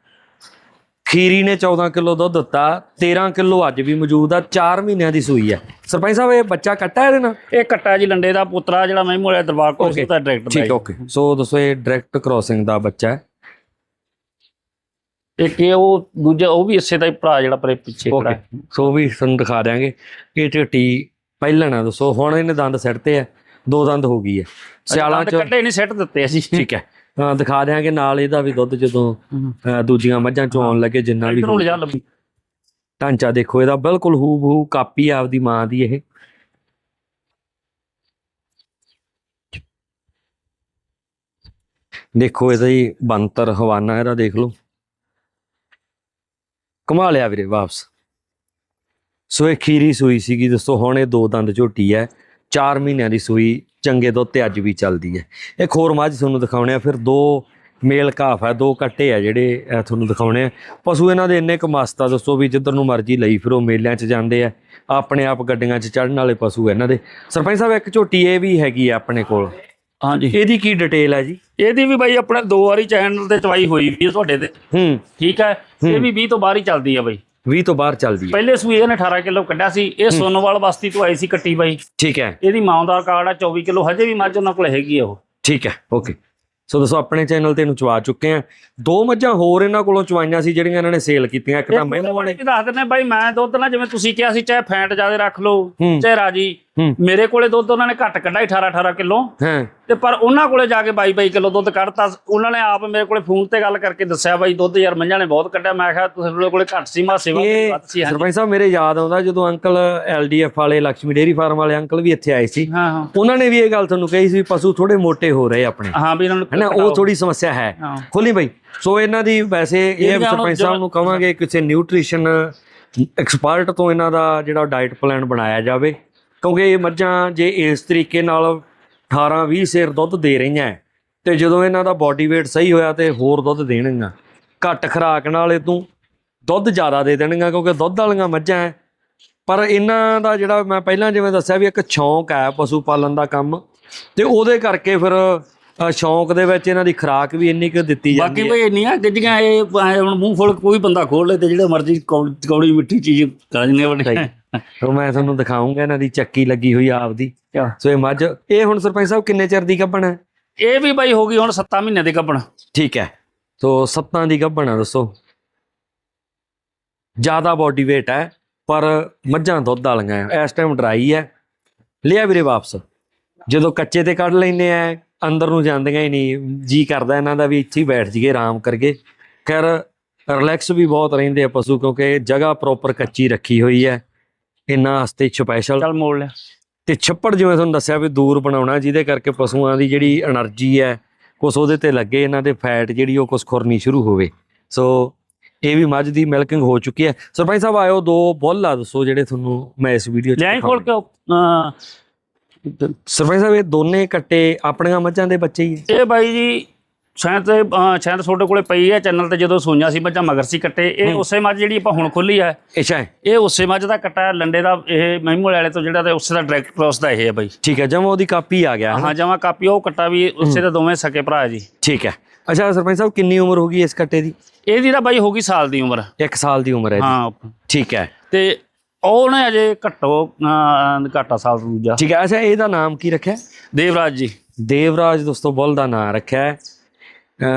S1: ਖੀਰੀ ਨੇ 14 ਕਿਲੋ ਦੁੱਧ ਦਿੱਤਾ 13 ਕਿਲੋ ਅੱਜ ਵੀ ਮੌਜੂਦ ਆ 4 ਮਹੀਨਿਆਂ ਦੀ ਸੂਈ ਹੈ। ਸਰਪੰਚ ਸਾਹਿਬ ਇਹ ਬੱਚਾ ਕੱਟਾ ਇਹਦੇ ਨਾਲ?
S2: ਇਹ ਕੱਟਾ ਜੀ ਲੰਡੇ ਦਾ ਪੁੱਤਰਾ ਜਿਹੜਾ ਮਹਿਮੂ ਵਾਲੇ ਦਰਬਾਰ ਕੋਲ ਸੀ ਤਾਂ ਡਾਇਰੈਕਟ
S1: ਠੀਕ ਓਕੇ ਸੋ ਦੋਸਤੋ ਇਹ ਡਾਇਰੈਕਟ ਕ੍ਰੋਸਿੰਗ ਦਾ ਬੱਚਾ ਹੈ।
S2: ਇੱਕ ਇਹ ਉਹ ਦੂਜਾ ਉਹ ਵੀ ਇਸੇ ਦਾ ਹੀ ਭਰਾ ਜਿਹੜਾ ਪਰੇ ਪਿੱਛੇ ਖੜਾ
S1: ਓਕੇ
S2: ਹੈ।
S1: ਸੋ ਵੀ ਤੁਹਾਨੂੰ ਦਿਖਾ ਦਿਆਂਗੇ ਇਹ ਝਟੀ ਪਹਿਲਾਂ ਨਾ ਦੱਸੋ ਹੁਣ ਇਹਨੇ ਦੰਦ ਸਿੱਟਤੇ ਆ ਦੋ ਦੰਦ ਹੋ ਗਈ ਹੈ ਸਿਆਲਾਂ ਚ
S2: ਕੱਢੇ ਨਹੀਂ ਸੈੱਟ ਦਿੱਤੇ ਅਸੀਂ।
S1: ਠੀਕ ਹੈ। ਹਾਂ ਦਿਖਾ ਦਿਆਂਗੇ ਨਾਲ ਇਹਦਾ ਵੀ ਦੁੱਧ ਜਦੋਂ ਅਹ, ਦੂਜੀਆਂ ਮੱਝਾਂ ਚੋਂ ਆਉਣ ਲੱਗੇ ਜਿੰਨਾ ਵੀ
S2: ਇਧਰੋਂ ਲਿਜਾ ਲੰਬੀ
S1: ਢਾਂਚਾ ਦੇਖੋ ਇਹਦਾ ਬਿਲਕੁਲ ਹੂ ਬਹੂ ਕਾਪੀ ਆ ਆਪਦੀ ਮਾਂ ਦੀ ਇਹ। ਦੇਖੋ ਇਹਦਾ ਹੀ ਬੰਤਰ ਹਵਾਨਾ ਇਹਦਾ ਦੇਖ ਲਓ। ਕਮਾ ਲਿਆ ਵੀਰੇ ਵਾਪਸ। ਸੋ ਇਹ ਖੀਰੀ ਸੂਈ ਸੀਗੀ, ਦੋਸਤੋ, ਹੁਣ ਇਹ ਦੋ ਦੰਦ ਝੋਟੀ ਹੈ। 4 ਮਹੀਨਿਆਂ ਦੀ ਸੂਈ, ਚੰਗੇ ਦੁੱਧ ਤੇ ਅੱਜ ਵੀ ਚੱਲਦੀ ਹੈ। ਇਹ ਖੋਰ ਮਾਝ ਤੁਹਾਨੂੰ ਦਿਖਾਉਣੇ ਆ, ਫਿਰ ਦੋ ਮੇਲ ਕਾਫ ਹੈ, ਦੋ ਕੱਟੇ ਆ ਜਿਹੜੇ ਇਹ ਤੁਹਾਨੂੰ ਦਿਖਾਉਣੇ ਆ। ਪਸ਼ੂ ਇਹਨਾਂ ਦੇ ਇੰਨੇ ਕੁ ਮਸਤ ਆ ਦੋਸਤੋ, ਵੀ ਜਿੱਧਰ ਨੂੰ ਮਰਜ਼ੀ ਲਈ ਫਿਰੋ, ਮੇਲਿਆਂ 'ਚ ਜਾਂਦੇ ਆ। ਆਪਣੇ ਆਪ ਗੱਡੀਆਂ 'ਚ ਚੜਨ ਵਾਲੇ ਪਸ਼ੂ ਇਹਨਾਂ ਦੇ। ਸਰਪੰਚ ਸਾਹਿਬ, ਇੱਕ ਝੋਟੀ ਇਹ ਵੀ ਹੈਗੀ ਆ ਆਪਣੇ ਕੋਲ।
S2: ਹਾਂਜੀ।
S1: ਇਹਦੀ ਕੀ ਡਿਟੇਲ ਹੈ ਜੀ?
S2: ਇਹਦੀ ਵੀ ਬਾਈ ਆਪਣੇ ਦੋ ਵਾਰੀ ਚੈਨਲ ਤੇ ਚਵਾਈ ਹੋਈ ਵੀ ਹੈ ਤੁਹਾਡੇ ਤੇ।
S1: ਹੂੰ।
S2: ਠੀਕ ਹੈ। ਇਹ ਵੀ 20 ਤੋਂ ਬਾਹਰ ਹੀ ਚੱਲਦੀ ਹੈ ਬਾਈ।
S1: 20 ਤੋਂ ਬਾਹਰ ਚੱਲਦੀ ਹੈ
S2: ਪਹਿਲੇ ਸੂਏ ਇਹਨੇ 18 ਕਿਲੋ ਕੱਢਿਆ ਸੀ। ਇਹ ਸੋਨੋਵਾਲ ਬਸਤੀ ਤੋਂ ਆਈ ਸੀ ਕੱਟੀ ਬਾਈ।
S1: ਠੀਕ ਹੈ।
S2: ਇਹਦੀ ਮਾਂ ਦਾ ਕਾਰਡ ਆ 24 ਕਿਲੋ। ਹਜੇ ਵੀ ਮੱਝ ਉਹਨਾਂ ਕੋਲ ਹੈਗੀ ਆ ਉਹ।
S1: ਠੀਕ ਹੈ ਓਕੇ। ਸੋ ਦੋਸਤੋ ਆਪਣੇ ਚੈਨਲ ਤੇ ਇਹਨੂੰ ਚਵਾ ਚੁੱਕੇ ਆ। ਦੋ ਮੱਝਾਂ ਹੋਰ ਇਹਨਾਂ ਕੋਲੋਂ ਚਵਾਈਆਂ ਸੀ ਜਿਹੜੀਆਂ ਇਹਨਾਂ ਨੇ ਸੇਲ ਕੀਤੀਆਂ। ਇੱਕ ਤਾਂ ਮਹਿਮੂ ਵਾਲੇ
S2: ਦੱਸ ਦਿੰਦੇ ਬਾਈ ਮੈਂ ਦੁੱਧ ਨਾ ਜਿਵੇਂ ਤੁਸੀਂ ਕਿਹਾ ਸੀ ਚਾਹੇ ਫੈਂਟ ਜ਼ਿਆਦਾ ਰੱਖ ਲਓ। ਚਾਹੇ ਰਾਜੀ। ਮੇਰੇ ਕੋਲੇ ਦੁੱਧ ਉਹਨਾਂ ਨੇ ਘੱਟ ਕੱਢਾ 18 18 ਕਿਲੋ। ਤੇ ਪਰ ਉਹਨਾਂ ਕੋਲੇ ਜਾ ਕੇ 22 22 ਕਿਲੋ ਦੁੱਧ ਕੱਢਤਾ। ਉਹਨਾਂ ਨੇ ਆਪ ਮੇਰੇ ਕੋਲੇ ਫੋਨ ਤੇ ਗੱਲ ਕਰਕੇ ਦੱਸਿਆ ਬਾਈ ਦੁੱਧ ਯਾਰ ਮੱਝਾਂ ਨੇ ਬਹੁਤ ਕੱਢਿਆ। ਮੈਂ ਕਿਹਾ ਤੁਸੀਂ ਕੋਲੇ ਘੱਟ ਸੀ ਮਾਸੇ
S1: ਇਹ
S2: ਵੱਧ ਸੀ
S1: ਸਰਪੰਚ ਸਾਹਿਬ ਮੇਰੇ ਯਾਦ ਆਉਂਦਾ ਜਦੋਂ ਅੰਕਲ ਐਲਡੀਐਫ ਵਾਲੇ ਲక్ష్ਮੀ ਡੇਰੀ ਫਾਰਮ ਵਾਲੇ ਅੰਕਲ ਵੀ ਇੱਥੇ ਆਏ ਸੀ। ਉਹਨਾਂ ਨੇ ਵੀ ਇਹ ਗੱਲ ਤੁਹਾਨੂੰ ਕਹੀ ਸੀ ਪਸ਼ੂ ਥੋੜੇ ਮੋਟੇ ਹੋ ਰਹੇ ਆਪਣੇ।
S2: ਹਾਂ ਵੀ ਇਹਨਾਂ ਨੂੰ
S1: ਹੈਨਾ ਉਹ ਥੋੜੀ ਸਮੱਸਿਆ ਹੈ। ਖੋਲੀ ਬਈ। ਸੋ ਇਹਨਾਂ ਦੀ ਵੈਸੇ ਇਹ ਸਰਪੰਚ ਸਾਹਿਬ ਨੂੰ ਕਵਾਂਗੇ ਕਿਸੇ ਨਿਊਟ੍ਰੀਸ਼ਨ ਐਕਸਪਰਟ ਤੋਂ ਇਹਨਾਂ ਦਾ ਜਿਹੜਾ ਡਾਈਟ ਪਲਾਨ ਬਣਾਇਆ ਜਾਵੇ। ਕਿਉਂਕਿ ਇਹ ਮੱਝਾਂ ਜੇ ਇਸ ਤਰੀਕੇ ਨਾਲ 18 20 ਸੇਰ ਦੁੱਧ ਦੇ ਰਹੀਆਂ ਤੇ ਜਦੋਂ ਇਹਨਾਂ ਦਾ ਬਾਡੀ weight ਸਹੀ ਹੋਇਆ ਤੇ ਹੋਰ ਦੁੱਧ ਦੇਣਗੀਆਂ। ਘੱਟ ਖੁਰਾਕ ਨਾਲ ਇਹ ਤੋਂ ਦੁੱਧ ਜ਼ਿਆਦਾ ਦੇ ਦੇਣਗੀਆਂ ਕਿਉਂਕਿ ਦੁੱਧ ਵਾਲੀਆਂ ਮੱਝਾਂ ਪਰ ਇਹਨਾਂ ਦਾ ਜਿਹੜਾ ਮੈਂ ਪਹਿਲਾਂ ਜਿਵੇਂ ਦੱਸਿਆ ਵੀ ਇੱਕ ਸ਼ੌਂਕ ਹੈ ਪਸ਼ੂ ਪਾਲਣ ਦਾ ਕੰਮ ਤੇ ਉਹਦੇ ਕਰਕੇ ਫਿਰ ਸ਼ੌਂਕ ਦੇ ਵਿੱਚ ਇਹਨਾਂ ਦੀ ਖੁਰਾਕ ਵੀ ਇੰਨੀ ਕੁ ਦਿੱਤੀ ਜਾਂਦੀ
S2: ਬਾਕੀ ਬਈ ਇੰਨੀਆਂ ਗੱਡੀਆਂ ਇਹ ਹੁਣ ਮੂੰਹ ਫੁੱਲ ਕੋਈ ਬੰਦਾ ਖੋਲ ਲੇ ਤੇ ਜਿਹੜੇ ਮਰਜ਼ੀ ਕੌੜ- ਮਿੱਠੀ ਚੀਜ਼ ਕਰ ਜਨੇ ਬੜੇ
S1: ਸੋ ਮੈਂ ਤੁਹਾਨੂੰ ਦਿਖਾਉਂਗਾ ਇਹਨਾਂ ਦੀ ਚੱਕੀ ਲੱਗੀ ਹੋਈ ਆ ਆਪਦੀ।
S2: ਕਿਆ?
S1: ਸੋ ਇਹ ਮੱਝ ਇਹ ਹੁਣ ਸਰਪੰਚ ਸਾਹਿਬ ਕਿੰਨੇ ਚਿਰ ਦੀ ਗੱਭਣ ਹੈ?
S2: ਇਹ ਵੀ ਬਾਈ ਹੋ ਗਈ ਹੁਣ 7 ਮਹੀਨੇ ਦੇ ਕੱਪਣ
S1: ਠੀਕ ਹੈ। ਸੋ ਸੱਤਾਂ ਦੀ ਗੱਭਣ ਆ ਦੱਸੋ। ਜ਼ਿਆਦਾ ਬਾਡੀ weight ਹੈ ਪਰ ਮੱਝਾਂ ਦੁੱਧ ਵਾਲੀਆਂ ਐ ਇਸ ਟਾਈਮ ਡਰਾਈ ਹੈ। ਲਿਆ ਵੀਰੇ ਵਾਪਸ। ਜਦੋਂ ਕੱਚੇ ਤੇ ਕੱਢ ਲੈਨੇ ਆ ਅੰਦਰ ਨੂੰ ਜਾਂਦੀਆਂ ਹੀ ਨਹੀਂ। ਜੀ ਕਰਦਾ ਇਹਨਾਂ ਦਾ ਵੀ ਇੱਥੇ ਹੀ ਬੈਠ ਜੀਏ ਆਰਾਮ ਕਰਗੇ ਖੈਰ ਰਿਲੈਕਸ ਵੀ ਬਹੁਤ ਰਹਿੰਦੇ ਆ ਪਸ਼ੂ ਕਿਉਂਕਿ ਜਗ੍ਹਾ ਪ੍ਰੋਪਰ ਕੱਚੀ ਰੱਖੀ ਹੋਈ ਹੈ। ਇਹਨਾਂ ਵਾਸਤੇ ਸਪੈਸ਼ਲ
S2: ਚੱਲ ਮੋੜ ਲਿਆ।
S1: ਤੇ ਛੱਪੜ ਜਿਵੇਂ ਤੁਹਾਨੂੰ ਦੱਸਿਆ ਵੀ ਦੂਰ ਬਣਾਉਣਾ ਜਿਹਦੇ ਕਰਕੇ ਪਸ਼ੂਆਂ ਦੀ ਜਿਹੜੀ એનર્ਜੀ ਹੈ ਕੁਝ ਉਹਦੇ ਤੇ ਲੱਗੇ ਇਹਨਾਂ ਦੇ ਫੈਟ ਜਿਹੜੀ ਉਹ ਕੁਝ ਖੁਰਨੀ ਸ਼ੁਰੂ ਹੋਵੇ। ਸੋ ਇਹ ਵੀ ਮੱਝ ਦੀ ਮਿਲਕਿੰਗ ਹੋ ਚੁੱਕੀ ਹੈ। ਸਰਪੰਚ ਸਾਹਿਬ ਆਇਓ ਦੋ ਬੁੱਲ ਆ ਦੱਸੋ ਜਿਹੜੇ ਤੁਹਾਨੂੰ ਮੈਂ ਇਸ ਵੀਡੀਓ 'ਚ
S2: ਲੈ ਖੋਲ ਕੇ
S1: ਸਰਪੰਚ ਸਾਹਿਬ ਇਹ ਦੋਨੇ ਕੱਟੇ ਆਪਣੀਆਂ ਮੱਝਾਂ ਦੇ ਬੱਚੇ ਹੀ?
S2: ਇਹ ਬਾਈ ਜੀ ਸ਼ਾਇਦ ਸ਼ਾਇਦ ਤੁਹਾਡੇ ਕੋਲੇ ਪਈ ਹੈ ਚੈਨਲ ਤੇ ਜਦੋਂ ਸੋਈਆਂ ਸੀ ਬੱਚਾ ਮਗਰ ਸੀ ਕੱਟੇ। ਇਹ ਉਸੇ ਮੱਝ ਜਿਹੜੀ ਆਪਾਂ ਹੁਣ ਖੋਲੀ ਹੈ
S1: ਅੱਛਾ
S2: ਇਹ ਉਸੇ ਮੱਝ ਦਾ ਕੱਟਾ ਹੈ, ਲੰਡੇ ਦਾ ਇਹ ਮਹਿਮੂ ਵਾਲੇ ਤੋਂ ਜਿਹੜਾ ਤੇ ਉਸੇ ਦਾ ਡਾਇਰੈਕਟ ਕ੍ਰੋਸ ਦਾ ਇਹ ਹੈ ਬਾਈ।
S1: ਠੀਕ ਹੈ ਜਮਾ ਉਹਦੀ ਕਾਪੀ ਆ ਗਿਆ
S2: ਹਾਂ ਜਮਾ ਕਾਪੀ ਉਹ ਕੱਟਾ ਵੀ ਉਸੇ ਦੇ ਦੋਵੇਂ ਸਕੇ ਭਰਾ ਜੀ।
S1: ਠੀਕ ਹੈ। ਅੱਛਾ ਸਰਪੰਚ ਸਾਹਿਬ ਕਿੰਨੀ ਉਮਰ ਹੋ ਗਈ ਇਸ ਕੱਟੇ ਦੀ?
S2: ਇਹਦੀ ਤਾਂ ਬਾਈ ਹੋ ਗਈ ਸਾਲ ਦੀ ਉਮਰ।
S1: 1 ਸਾਲ ਦੀ ਉਮਰ ਹੈ
S2: ਹਾਂ।
S1: ਠੀਕ ਹੈ।
S2: ਤੇ ਉਹਨੇ ਅਜੇ ਘੱਟੋ ਘਾਟਾ ਸਾਲ ਦੂਜਾ।
S1: ਠੀਕ ਹੈ ਅੱਛਾ ਇਹਦਾ ਨਾਮ ਕੀ ਰੱਖਿਆ?
S2: ਦੇਵਰਾਜ ਜੀ।
S1: ਦੇਵਰਾਜ ਦੋਸਤੋ ਬੁੱਲ ਦਾ ਨਾਮ ਰੱਖਿਆ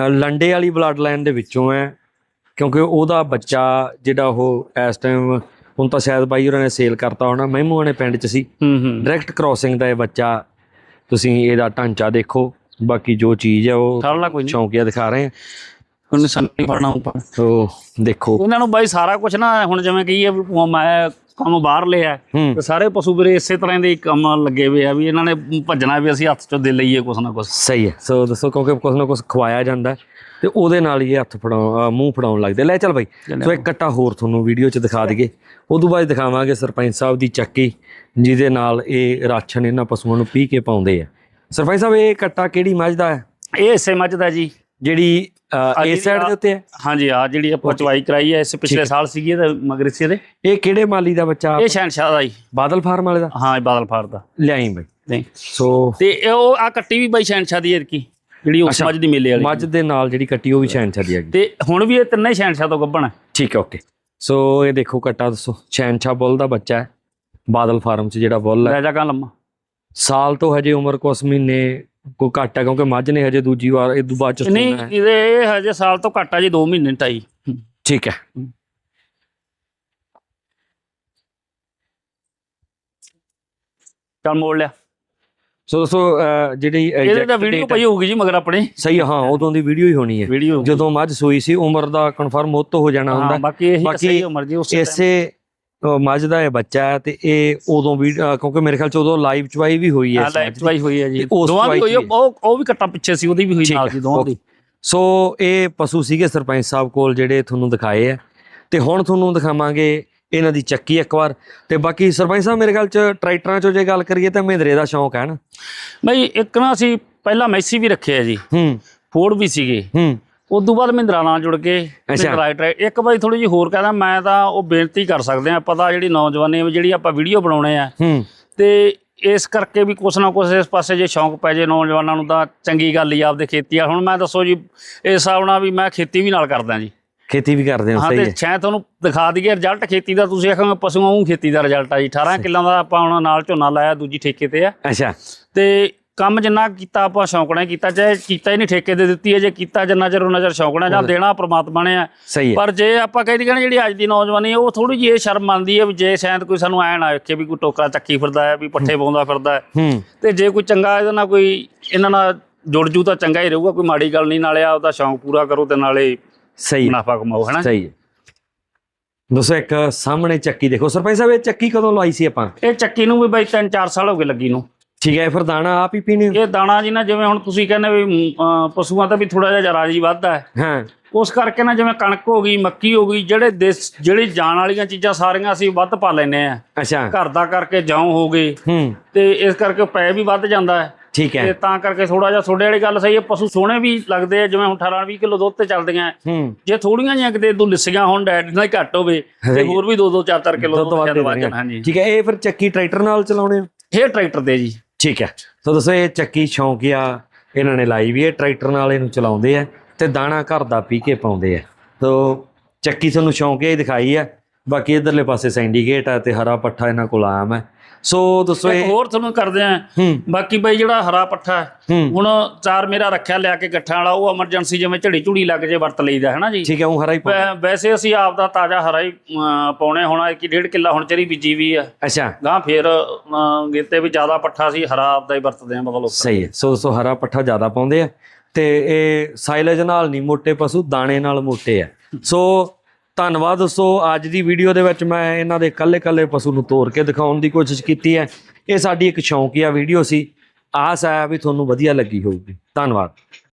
S1: ਲੰਡੇ ਵਾਲੀ ਬਲੱਡ ਲਾਈਨ ਦੇ ਵਿੱਚੋਂ ਹੈ ਕਿਉਂਕਿ ਉਹਦਾ ਬੱਚਾ ਜਿਹੜਾ ਉਹ ਇਸ ਟਾਈਮ ਹੁਣ ਤਾਂ ਸ਼ਾਇਦ ਬਾਈ ਹੋਰਾਂ ਨੇ ਸੇਲ ਕਰਤਾ ਹੋਣਾ ਮਹਿਮੂਆਂ ਨੇ ਪਿੰਡ 'ਚ ਸੀ।
S2: ਹੂੰ ਹੂੰ।
S1: ਡਾਇਰੈਕਟ ਕ੍ਰਾਸਿੰਗ ਦਾ ਇਹ ਬੱਚਾ ਤੁਸੀਂ ਇਹਦਾ ਢਾਂਚਾ ਦੇਖੋ ਬਾਕੀ ਜੋ ਚੀਜ਼ ਹੈ ਉਹ
S2: ਕੋਈ ਨਹੀਂ।
S1: ਚੌਂਕੀਆ ਦਿਖਾ ਰਹੇ
S2: ਉਹਨੇ ਸਾਨੂੰ ਫੜਨਾ ਉੱਪਰ।
S1: ਸੋ ਦੇਖੋ।
S2: ਇਹਨਾਂ ਨੂੰ ਬਾਈ ਸਾਰਾ ਕੁਝ ਨਾ ਹੁਣ ਜਿਵੇਂ ਕਹੀਏ ਮੈਂ ਕੰਮ ਬਾਹਰ ਲਿਆ ਤੇ ਸਾਰੇ ਪਸ਼ੂ ਵੀਰੇ ਇਸੇ ਤਰ੍ਹਾਂ ਦੇ ਕੰਮ ਲੱਗੇ ਹੋਏ ਆ ਵੀ ਇਹਨਾਂ ਨੇ ਭੱਜਣਾ ਵੀ ਅਸੀਂ ਹੱਥ ਚੋਂ ਦੇ ਲਈਏ ਕੁਛ ਨਾ ਕੁਛ।
S1: ਸਹੀ ਹੈ। ਸੋ ਦੱਸੋ ਕਿਉਂਕਿ ਕੁਛ ਨਾ ਕੁਛ ਖਵਾਇਆ ਜਾਂਦਾ ਤੇ ਉਹਦੇ ਨਾਲ ਹੀ ਇਹ ਹੱਥ ਫੜਾਉ ਮੂੰਹ ਫੜਾਉਣ ਲੱਗਦੇ। ਲੈ ਚੱਲ ਬਾਈ ਸੋ ਇੱਕ ਕੱਟਾ ਹੋਰ ਤੁਹਾਨੂੰ ਵੀਡੀਓ 'ਚ ਦਿਖਾ ਦਈਏ। ਉਦੋਂ ਬਾਅਦ ਦਿਖਾਵਾਂਗੇ ਸਰਪੰਚ ਸਾਹਿਬ ਦੀ ਚੱਕੀ ਜਿਹਦੇ ਨਾਲ ਇਹ ਰਾਸ਼ਨ ਇਹਨਾਂ ਪਸ਼ੂਆਂ ਨੂੰ ਪੀ ਕੇ ਪਾਉਂਦੇ ਆ। ਸਰਪੰਚ ਸਾਹਿਬ ਇਹ ਕੱਟਾ ਕਿਹੜੀ ਮੱਝ ਦਾ ਹੈ?
S2: ਇਹ ਇਸੇ ਮੱਝ ਦਾ ਜੀ।
S1: ਜਿਹੜੀ ਇਸ ਸਾਈਡ ਦੇ ਉੱਤੇ ਹੈ?
S2: ਹਾਂਜੀ ਆ ਜਿਹੜੀ ਆਪਾਂ. ਚਵਾਈ ਕਰਾਈ ਹੈ ਇਸ ਪਿਛਲੇ। ਸਾਲ ਸੀਗੀ ਇਹਦੇ ਮਗਰਸੀ ਦੇ।
S1: ਇਹ ਕਿਹੜੇ ਮਾਲੀ ਦਾ ਬੱਚਾ?
S2: ਇਹ ਸ਼ਹਿਨਸ਼ਾਹ ਦਾ ਜੀ।
S1: ਬਾਦਲ ਫਾਰਮ ਵਾਲੇ ਦਾ?
S2: ਹਾਂ ਇਹ ਬਾਦਲ ਫਾਰ ਦਾ।
S1: ਲਿਆਈ ਬਈ।
S2: ਨਹੀਂ।
S1: ਸੋ
S2: ਤੇ ਇਹ ਉਹ ਆ ਕੱਟੀ ਵੀ ਬਾਈ ਸ਼ਹਿਨਸ਼ਾਹ ਦੀ ਇਰਕੀ ਜਿਹੜੀ ਉਸ। ਮੱਝ ਦੀ ਮੇਲੇ ਵਾਲੀ।
S1: ਮੱਝ ਦੇ ਨਾਲ ਜਿਹੜੀ ਕੱਟੀ ਉਹ ਵੀ ਸ਼ੈਨ ਛੱਡੀ ਹੈਗੀ।
S2: ਤੇ ਹੁਣ ਵੀ ਇਹ ਤਿੰਨੇ ਸ਼ਹਿਨਸ਼ਾਹ ਤੋਂ ਗੱਭਣ ਹੈ।
S1: ਠੀਕ ਹੈ ਓਕੇ ਸੋ ਇਹ ਦੇਖੋ ਕੱਟਾ ਦੱਸੋ। ਸ਼ੈਨਸ਼ਾ ਬੁੱਲ ਦਾ ਬੱਚਾ ਹੈ। ਬਾਦਲ ਫਾਰਮ 'ਚ ਜਿਹੜਾ ਬੁੱਲ ਹੈ।
S2: ਲੈ ਜਾ ਕਾਂ ਲੰਮਾ।
S1: ਸਾਲ ਤੋਂ ਹਜੇ ਉਮਰ ਕੁਛ ਮਹੀਨੇ ਕੋ ਘੱਟ ਹੈ ਕਿਉਂਕਿ ਮੱਝ ਨੇ ਹਜੇ ਦੂਜੀ ਵਾਰ ਇਹ ਤੋਂ ਬਾਅਦ ਚ
S2: ਨਹੀਂ
S1: ਸੂਣਾ ਹੈ।
S2: ਇਹਦੇ ਇਹ ਹਜੇ ਸਾਲ ਤੋਂ ਘੱਟ ਆ ਜੀ 2 ਮਹੀਨੇ ਢਾਈ।
S1: ਠੀਕ ਹੈ।
S2: ਚੱਲ ਮੋੜ ਲਿਆ।
S1: ਸੋ ਦੋਸਤੋ ਅਹ, ਜਿਹੜੀ
S2: ਇਹਦੇ
S1: exact
S2: ਤਾਂ ਵੀਡੀਓ
S1: date
S2: ਪਈ ਹੋਊਗੀ ਜੀ ਮਗਰ ਆਪਣੇ।
S1: ਸਹੀ ਹੈ, ਹਾਂ ਉਦੋਂ ਦੀ ਵੀਡੀਓ ਹੀ ਹੋਣੀ ਹੈ।
S2: ਵੀਡੀਓ
S1: ਜਦੋਂ ਮੱਝ ਸੂਈ ਸੀ ਉਮਰ ਦਾ ਕਨਫਰਮ ਉਹ ਤੋਂ ਹੋ ਜਾਣਾ ਹੁੰਦਾ।
S2: ਬਾਕੀ ਇਹੀ
S1: ਬਾਕੀ
S2: ਸਹੀ ਉਮਰ ਜੀ ਉਸੇ
S1: ਇਸੇ ਮੱਝ ਦਾ ਇਹ ਬੱਚਾ ਹੈ ਤੇ ਇਹ ਉਦੋਂ ਵੀ ਕਿਉਂਕਿ ਮੇਰੇ ਖਿਆਲ ਚ ਉਦੋਂ ਲਾਈਵ ਚਵਾਈ ਵੀ ਹੋਈ ਹੈ
S2: ਲਾਈਵ। ਚਵਾਈ ਹੋਈ ਹੈ ਜੀ। ਦੋਵਾਂ ਦੀ ਹੋਈ ਉਹ ਉਹ ਵੀ ਕੱਟਾ ਪਿੱਛੇ ਸੀ ਉਹਦੀ ਵੀ ਹੋਈ ਨਾਲ ਸੀ ਦੋਵਾਂ ਦੀ।
S1: ਸੋ ਇਹ ਪਸ਼ੂ ਸੀਗੇ ਸਰਪੰਚ ਸਾਹਿਬ ਕੋਲ ਜਿਹੜੇ ਤੁਹਾਨੂੰ ਦਿਖਾਏ ਆ ਤੇ ਹੁਣ ਤੁਹਾਨੂੰ ਦਿਖਾਵਾਂਗੇ ਇਹਨਾਂ ਦੀ ਚੱਕੀ ਇੱਕ ਵਾਰ। ਤੇ ਬਾਕੀ ਸਰਪੰਚ ਸਾਹਿਬ ਮੇਰੇ ਖਿਆਲ ਚ ਟਰੈਕਟਰਾਂ ਚੋਂ ਜੇ ਗੱਲ ਕਰੀਏ ਤਾਂ ਮਹਿੰਦਰੇ ਦਾ ਸ਼ੌਂਕ ਹੈ ਨਾ?
S2: ਬਈ ਇੱਕ ਨਾ ਅਸੀਂ ਪਹਿਲਾਂ ਮੈਸੀ ਵੀ ਰੱਖਿਆ ਜੀ।
S1: ਹੂੰ।
S2: ਫੋਰਡ ਵੀ ਸੀਗੇ।
S1: ਹੂੰ।
S2: ਤੋਂ ਬਾਅਦ ਮਹਿੰਦਰਾ ਨਾਲ ਜੁੜ ਕੇ। ਮਹਿੰਦਰਾ ਟਰੈਕ ਇੱਕ ਵਾਰੀ ਥੋੜੀ ਜਿਹੀ ਹੋਰ ਕਹਿੰਦਾ ਮੈਂ ਤਾਂ ਉਹ ਬੇਨਤੀ ਕਰ ਸਕਦੇ ਆ ਪਤਾ ਜਿਹੜੀ ਨੌਜਵਾਨੀ ਜਿਹੜੀ ਆਪਾਂ ਵੀਡੀਓ ਬਣਾਉਣੇ ਆ।
S1: ਹੂੰ।
S2: ਤੇ ਇਸ ਕਰਕੇ ਵੀ ਕੁਛ ਨਾ ਕੁਛ ਇਸ ਪਾਸੇ ਜੇ ਸ਼ੌਂਕ ਪੈ ਜੇ ਨੌਜਵਾਨਾਂ ਨੂੰ ਤਾਂ ਚੰਗੀ ਗੱਲ ਹੀ ਆਪਦੇ ਖੇਤੀ ਆ। ਹੁਣ ਮੈਂ ਦੱਸੋ ਜੀ ਇਸ ਹਿਸਾਬ ਨਾਲ ਵੀ ਮੈਂ ਖੇਤੀ ਵੀ ਨਾਲ ਕਰਦਾ ਜੀ।
S1: ਖੇਤੀ ਵੀ ਕਰਦੇ ਹੋ
S2: ਹਾਂ
S1: ਸਹੀ
S2: ਤੇ
S1: ਹੈ।
S2: ਸ਼ਾਇਦ ਤੁਹਾਨੂੰ ਦਿਖਾ ਦਈਏ ਰਿਜ਼ਲਟ ਖੇਤੀ ਦਾ ਤੁਸੀਂ ਆਖੋਗੇ ਪਸ਼ੂਆਂ ਉਹ ਖੇਤੀ ਦਾ ਰਿਜ਼ਲਟ ਆ ਜੀ। 18 ਕਿੱਲਾਂ ਦਾ ਆਪਾਂ ਹੁਣ ਨਾਲ ਝੋਨਾ ਲਾਇਆ ਦੂਜੀ ਠੇਕੇ ਤੇ ਆ।
S1: ਅੱਛਾ।
S2: ਤੇ ਕੰਮ ਜਿੰਨਾ ਕੀਤਾ ਆਪਾਂ ਸ਼ੌਂਕਣਾ ਕੀਤਾ ਚਾਹੇ ਕੀਤਾ ਹੀ ਨਹੀਂ ਠੇਕੇ ਦੇ ਦਿੱਤੀ ਹੈ ਜੇ ਕੀਤਾ ਜਿੰਨਾ ਚਿਰ ਉਹਨਾਂ ਚਿਰ ਸ਼ੌਂਕਣਾ ਜਾਂ ਦੇਣਾ ਪ੍ਰਮਾਤਮਾ ਨੇ
S1: ਹੈ।
S2: ਪਰ ਜੇ ਆਪਾਂ ਕਹਿ ਦਈਏ ਨਾ ਜਿਹੜੀ ਅੱਜ ਦੀ ਨੌਜਵਾਨੀ ਉਹ ਥੋੜੀ ਜਿਹੀ ਇਹ ਸ਼ਰਮ ਮੰਨਦੀ ਹੈ ਵੀ ਜੇ ਸ਼ਾਇਦ ਕੋਈ ਸਾਨੂੰ ਐ ਨਾ ਵੇਖੇ ਵੀ ਕੋਈ ਟੋਕਰਾ ਚੱਕੀ ਫਿਰਦਾ ਹੈ ਵੀ ਪੱਠੇ ਪਾਉਂਦਾ ਫਿਰਦਾ ਹੈ। ਤੇ ਜੇ ਕੋਈ ਚੰਗਾ ਇਹਦੇ ਨਾਲ ਕੋਈ ਇਹਨਾਂ ਨਾਲ ਜੁੜ ਜੂ ਤਾਂ ਚੰਗਾ ਹੀ ਰਹੂਗਾ ਕੋਈ ਮਾੜੀ ਗੱਲ ਨਹੀਂ ਨਾਲੇ ਆਪਦਾ ਸ਼ੌਂਕ ਪੂਰਾ ਕਰੋ ਤੇ ਨਾਲੇ
S1: ਸਹੀ
S2: ਮੁਨਾਫਾ ਕਮਾਓ ਹੈਨਾ
S1: ਸਹੀ ਹੈ। ਦੋਸਤੋ ਇੱਕ ਸਾਹਮਣੇ ਚੱਕੀ ਦੇਖੋ ਸਰਪੰਚ ਸਾਹਿਬ ਇਹ ਚੱਕੀ ਕਦੋਂ ਲਾਈ ਸੀ ਆਪਾਂ?
S2: ਇਹ ਚੱਕੀ ਨੂੰ ਵੀ ਬਈ 3-4 ਸਾਲ ਹੋ ਗਏ ਲੱਗੀ ਨੂੰ।
S1: ਠੀਕ ਹੈ ਫਿਰ ਦਾਣਾ ਆਪ ਹੀ ਪੀਣੇ?
S2: ਇਹ ਦਾਣਾ ਜੀ ਨਾ ਜਿਵੇਂ ਹੁਣ ਤੁਸੀਂ ਕਹਿੰਦੇ ਵੀ ਅਮ, ਪਸ਼ੂਆਂ ਤਾਂ ਵੀ ਥੋੜਾ ਜਿਹਾ ਰਾਜੀ ਵੱਧਦਾ ਹੈ।
S1: ਹਾਂ।
S2: ਉਸ ਕਰਕੇ ਨਾ ਜਿਵੇਂ ਕਣਕ ਹੋ ਗਈ ਮੱਕੀ ਹੋ ਗਈ ਜਿਹੜੇ ਦੇਸ ਜਿਹੜੀ ਜਾਣ ਵਾਲੀਆਂ ਚੀਜ਼ਾਂ ਸਾਰੀਆਂ ਅਸੀਂ ਵੱਧ ਪਾ ਲੈਨੇ ਆ
S1: ਅੱਛਾ।
S2: ਘਰ ਦਾ ਕਰਕੇ ਜੌਂ ਹੋ ਗਏ
S1: ਹੂੰ।
S2: ਤੇ ਇਸ ਕਰਕੇ ਪੈ ਵੀ ਵੱਧ ਜਾਂਦਾ ਹੈ।
S1: ਠੀਕ
S2: ਤੇ
S1: ਹੈ।
S2: ਤਾਂ ਕਰਕੇ ਥੋੜਾ ਜਿਹਾ ਤੁਹਾਡੇ ਵਾਲੀ ਗੱਲ ਸਹੀ ਹੈ ਪਸ਼ੂ ਸੋਹਣੇ ਵੀ ਲੱਗਦੇ ਆ ਜਿਵੇਂ ਹੁਣ 18 20 ਕਿਲੋ ਦੁੱਧ ਤੇ ਚੱਲਦੀਆਂ
S1: ਹੂੰ।
S2: ਜੇ ਥੋੜੀਆਂ ਜਿਹੀਆਂ ਕਿਤੇ ਦੋ ਲਿਸੀਆਂ ਹੋਣ ਡੈਡ ਨਾਲ ਹੀ ਘੱਟ ਹੋਵੇ ਤੇ। ਹੋਰ ਵੀ 2 2 4 4 ਕਿਲੋ
S1: ਦੁੱਧ ਵੱਧ ਦੇ।
S2: ਹਾਂਜੀ।
S1: ਠੀਕ ਹੈ ਇਹ ਫਿਰ ਚੱਕੀ ਟਰੈਕਟਰ ਨਾਲ ਚਲਾਉਣੇ ਹੋ?
S2: ਇਹ ਟਰੈਕਟਰ ਦੇ ਜੀ।
S1: ਠੀਕ ਹੈ। ਸੋ ਦੱਸੋ, ਇਹ ਚੱਕੀ ਸ਼ੌਂਕੀਆ ਇਹਨਾਂ ਨੇ ਲਾਈ ਵੀ ਹੈ, ਟਰੈਕਟਰ ਨਾਲ ਇਹਨੂੰ ਚਲਾਉਂਦੇ ਆ ਤੇ ਦਾਣਾ ਘਰ ਦਾ ਪੀ ਕੇ ਪਾਉਂਦੇ ਆ। ਸੋ ਚੱਕੀ ਤੁਹਾਨੂੰ ਸ਼ੌਂਕੀਆ ਹੀ ਦਿਖਾਈ ਹੈ ਬਾਕੀ ਇਧਰਲੇ ਪਾਸੇ ਸੈਂਡੀਕੇਟ ਹੈ ਤੇ ਹਰਾ ਪੱਠਾ ਇਹਨਾਂ ਕੋਲ ਆਮ ਹੈ। ਸੋ ਦੋਸਤੋ
S2: ਇੱਕ ਹੋਰ ਤੁਹਾਨੂੰ ਕਰਦੇ ਆ। ਬਾਕੀ ਬਈ ਜਿਹੜਾ ਹਰਾ ਪੱਠਾ ਹੁਣ ਚਾਰ ਮੇਰਾ ਰੱਖਿਆ ਲਿਆ ਕੇ ਗੱਠਾਂ ਵਾਲਾ ਉਹ ਐਮਰਜੈਂਸੀ ਜਿਵੇਂ ਝੜੀ ਝੁੜੀ ਲੱਗ ਜੇ ਵਰਤ ਲਈਦਾ ਹੈ ਨਾ ਜੀ?
S1: ਠੀਕ ਹੈ ਉਹ ਹਰਾ ਹੀ
S2: ਵੈਸੇ ਅਸੀਂ ਆਪ ਦਾ ਤਾਜ਼ਾ ਹਰਾ ਹੀ ਪਾਉਣੇ ਹੋਣਾ ਕਿ ਡੇਢ ਕਿੱਲਾ ਹੁਣ ਚਰੀ ਬੀਜੀ ਵੀ ਆ।
S1: ਅੱਛਾ।
S2: ਗਾਂ ਫੇਰ ਗੇਤੇ ਵੀ ਜ਼ਿਆਦਾ ਪੱਠਾ ਸੀ ਹਰਾ ਆਪਦਾ ਹੀ ਵਰਤਦੇ ਆ ਮਤਲਬ
S1: ਸਹੀ ਹੈ। ਸੋ ਸੋ ਹਰਾ ਪੱਠਾ ਜ਼ਿਆਦਾ ਪਾਉਂਦੇ ਆ। ਤੇ ਇਹ ਸਾਈਲੇਜ ਨਾਲ ਨਹੀਂ ਮੋਟੇ ਪਸ਼ੂ ਦਾਣੇ ਨਾਲ ਮੋਟੇ ਆ। ਸੋ ਧੰਨਵਾਦ ਦੋਸਤੋ, ਅੱਜ ਦੀ ਵੀਡੀਓ ਦੇ ਵਿੱਚ ਮੈਂ ਇਹਨਾਂ ਦੇ ਕੱਲੇ ਕੱਲੇ ਪਸ਼ੂ ਨੂੰ ਤੋੜ ਕੇ ਦਿਖਾਉਣ ਦੀ ਕੋਸ਼ਿਸ਼ ਕੀਤੀ ਹੈ। ਇਹ ਸਾਡੀ ਇੱਕ ਸ਼ੌਂਕੀਆ ਵੀਡੀਓ ਸੀ। ਆਸ ਹੈ ਵੀ ਤੁਹਾਨੂੰ ਵਧੀਆ ਲੱਗੀ ਹੋਊਗੀ। ਧੰਨਵਾਦ।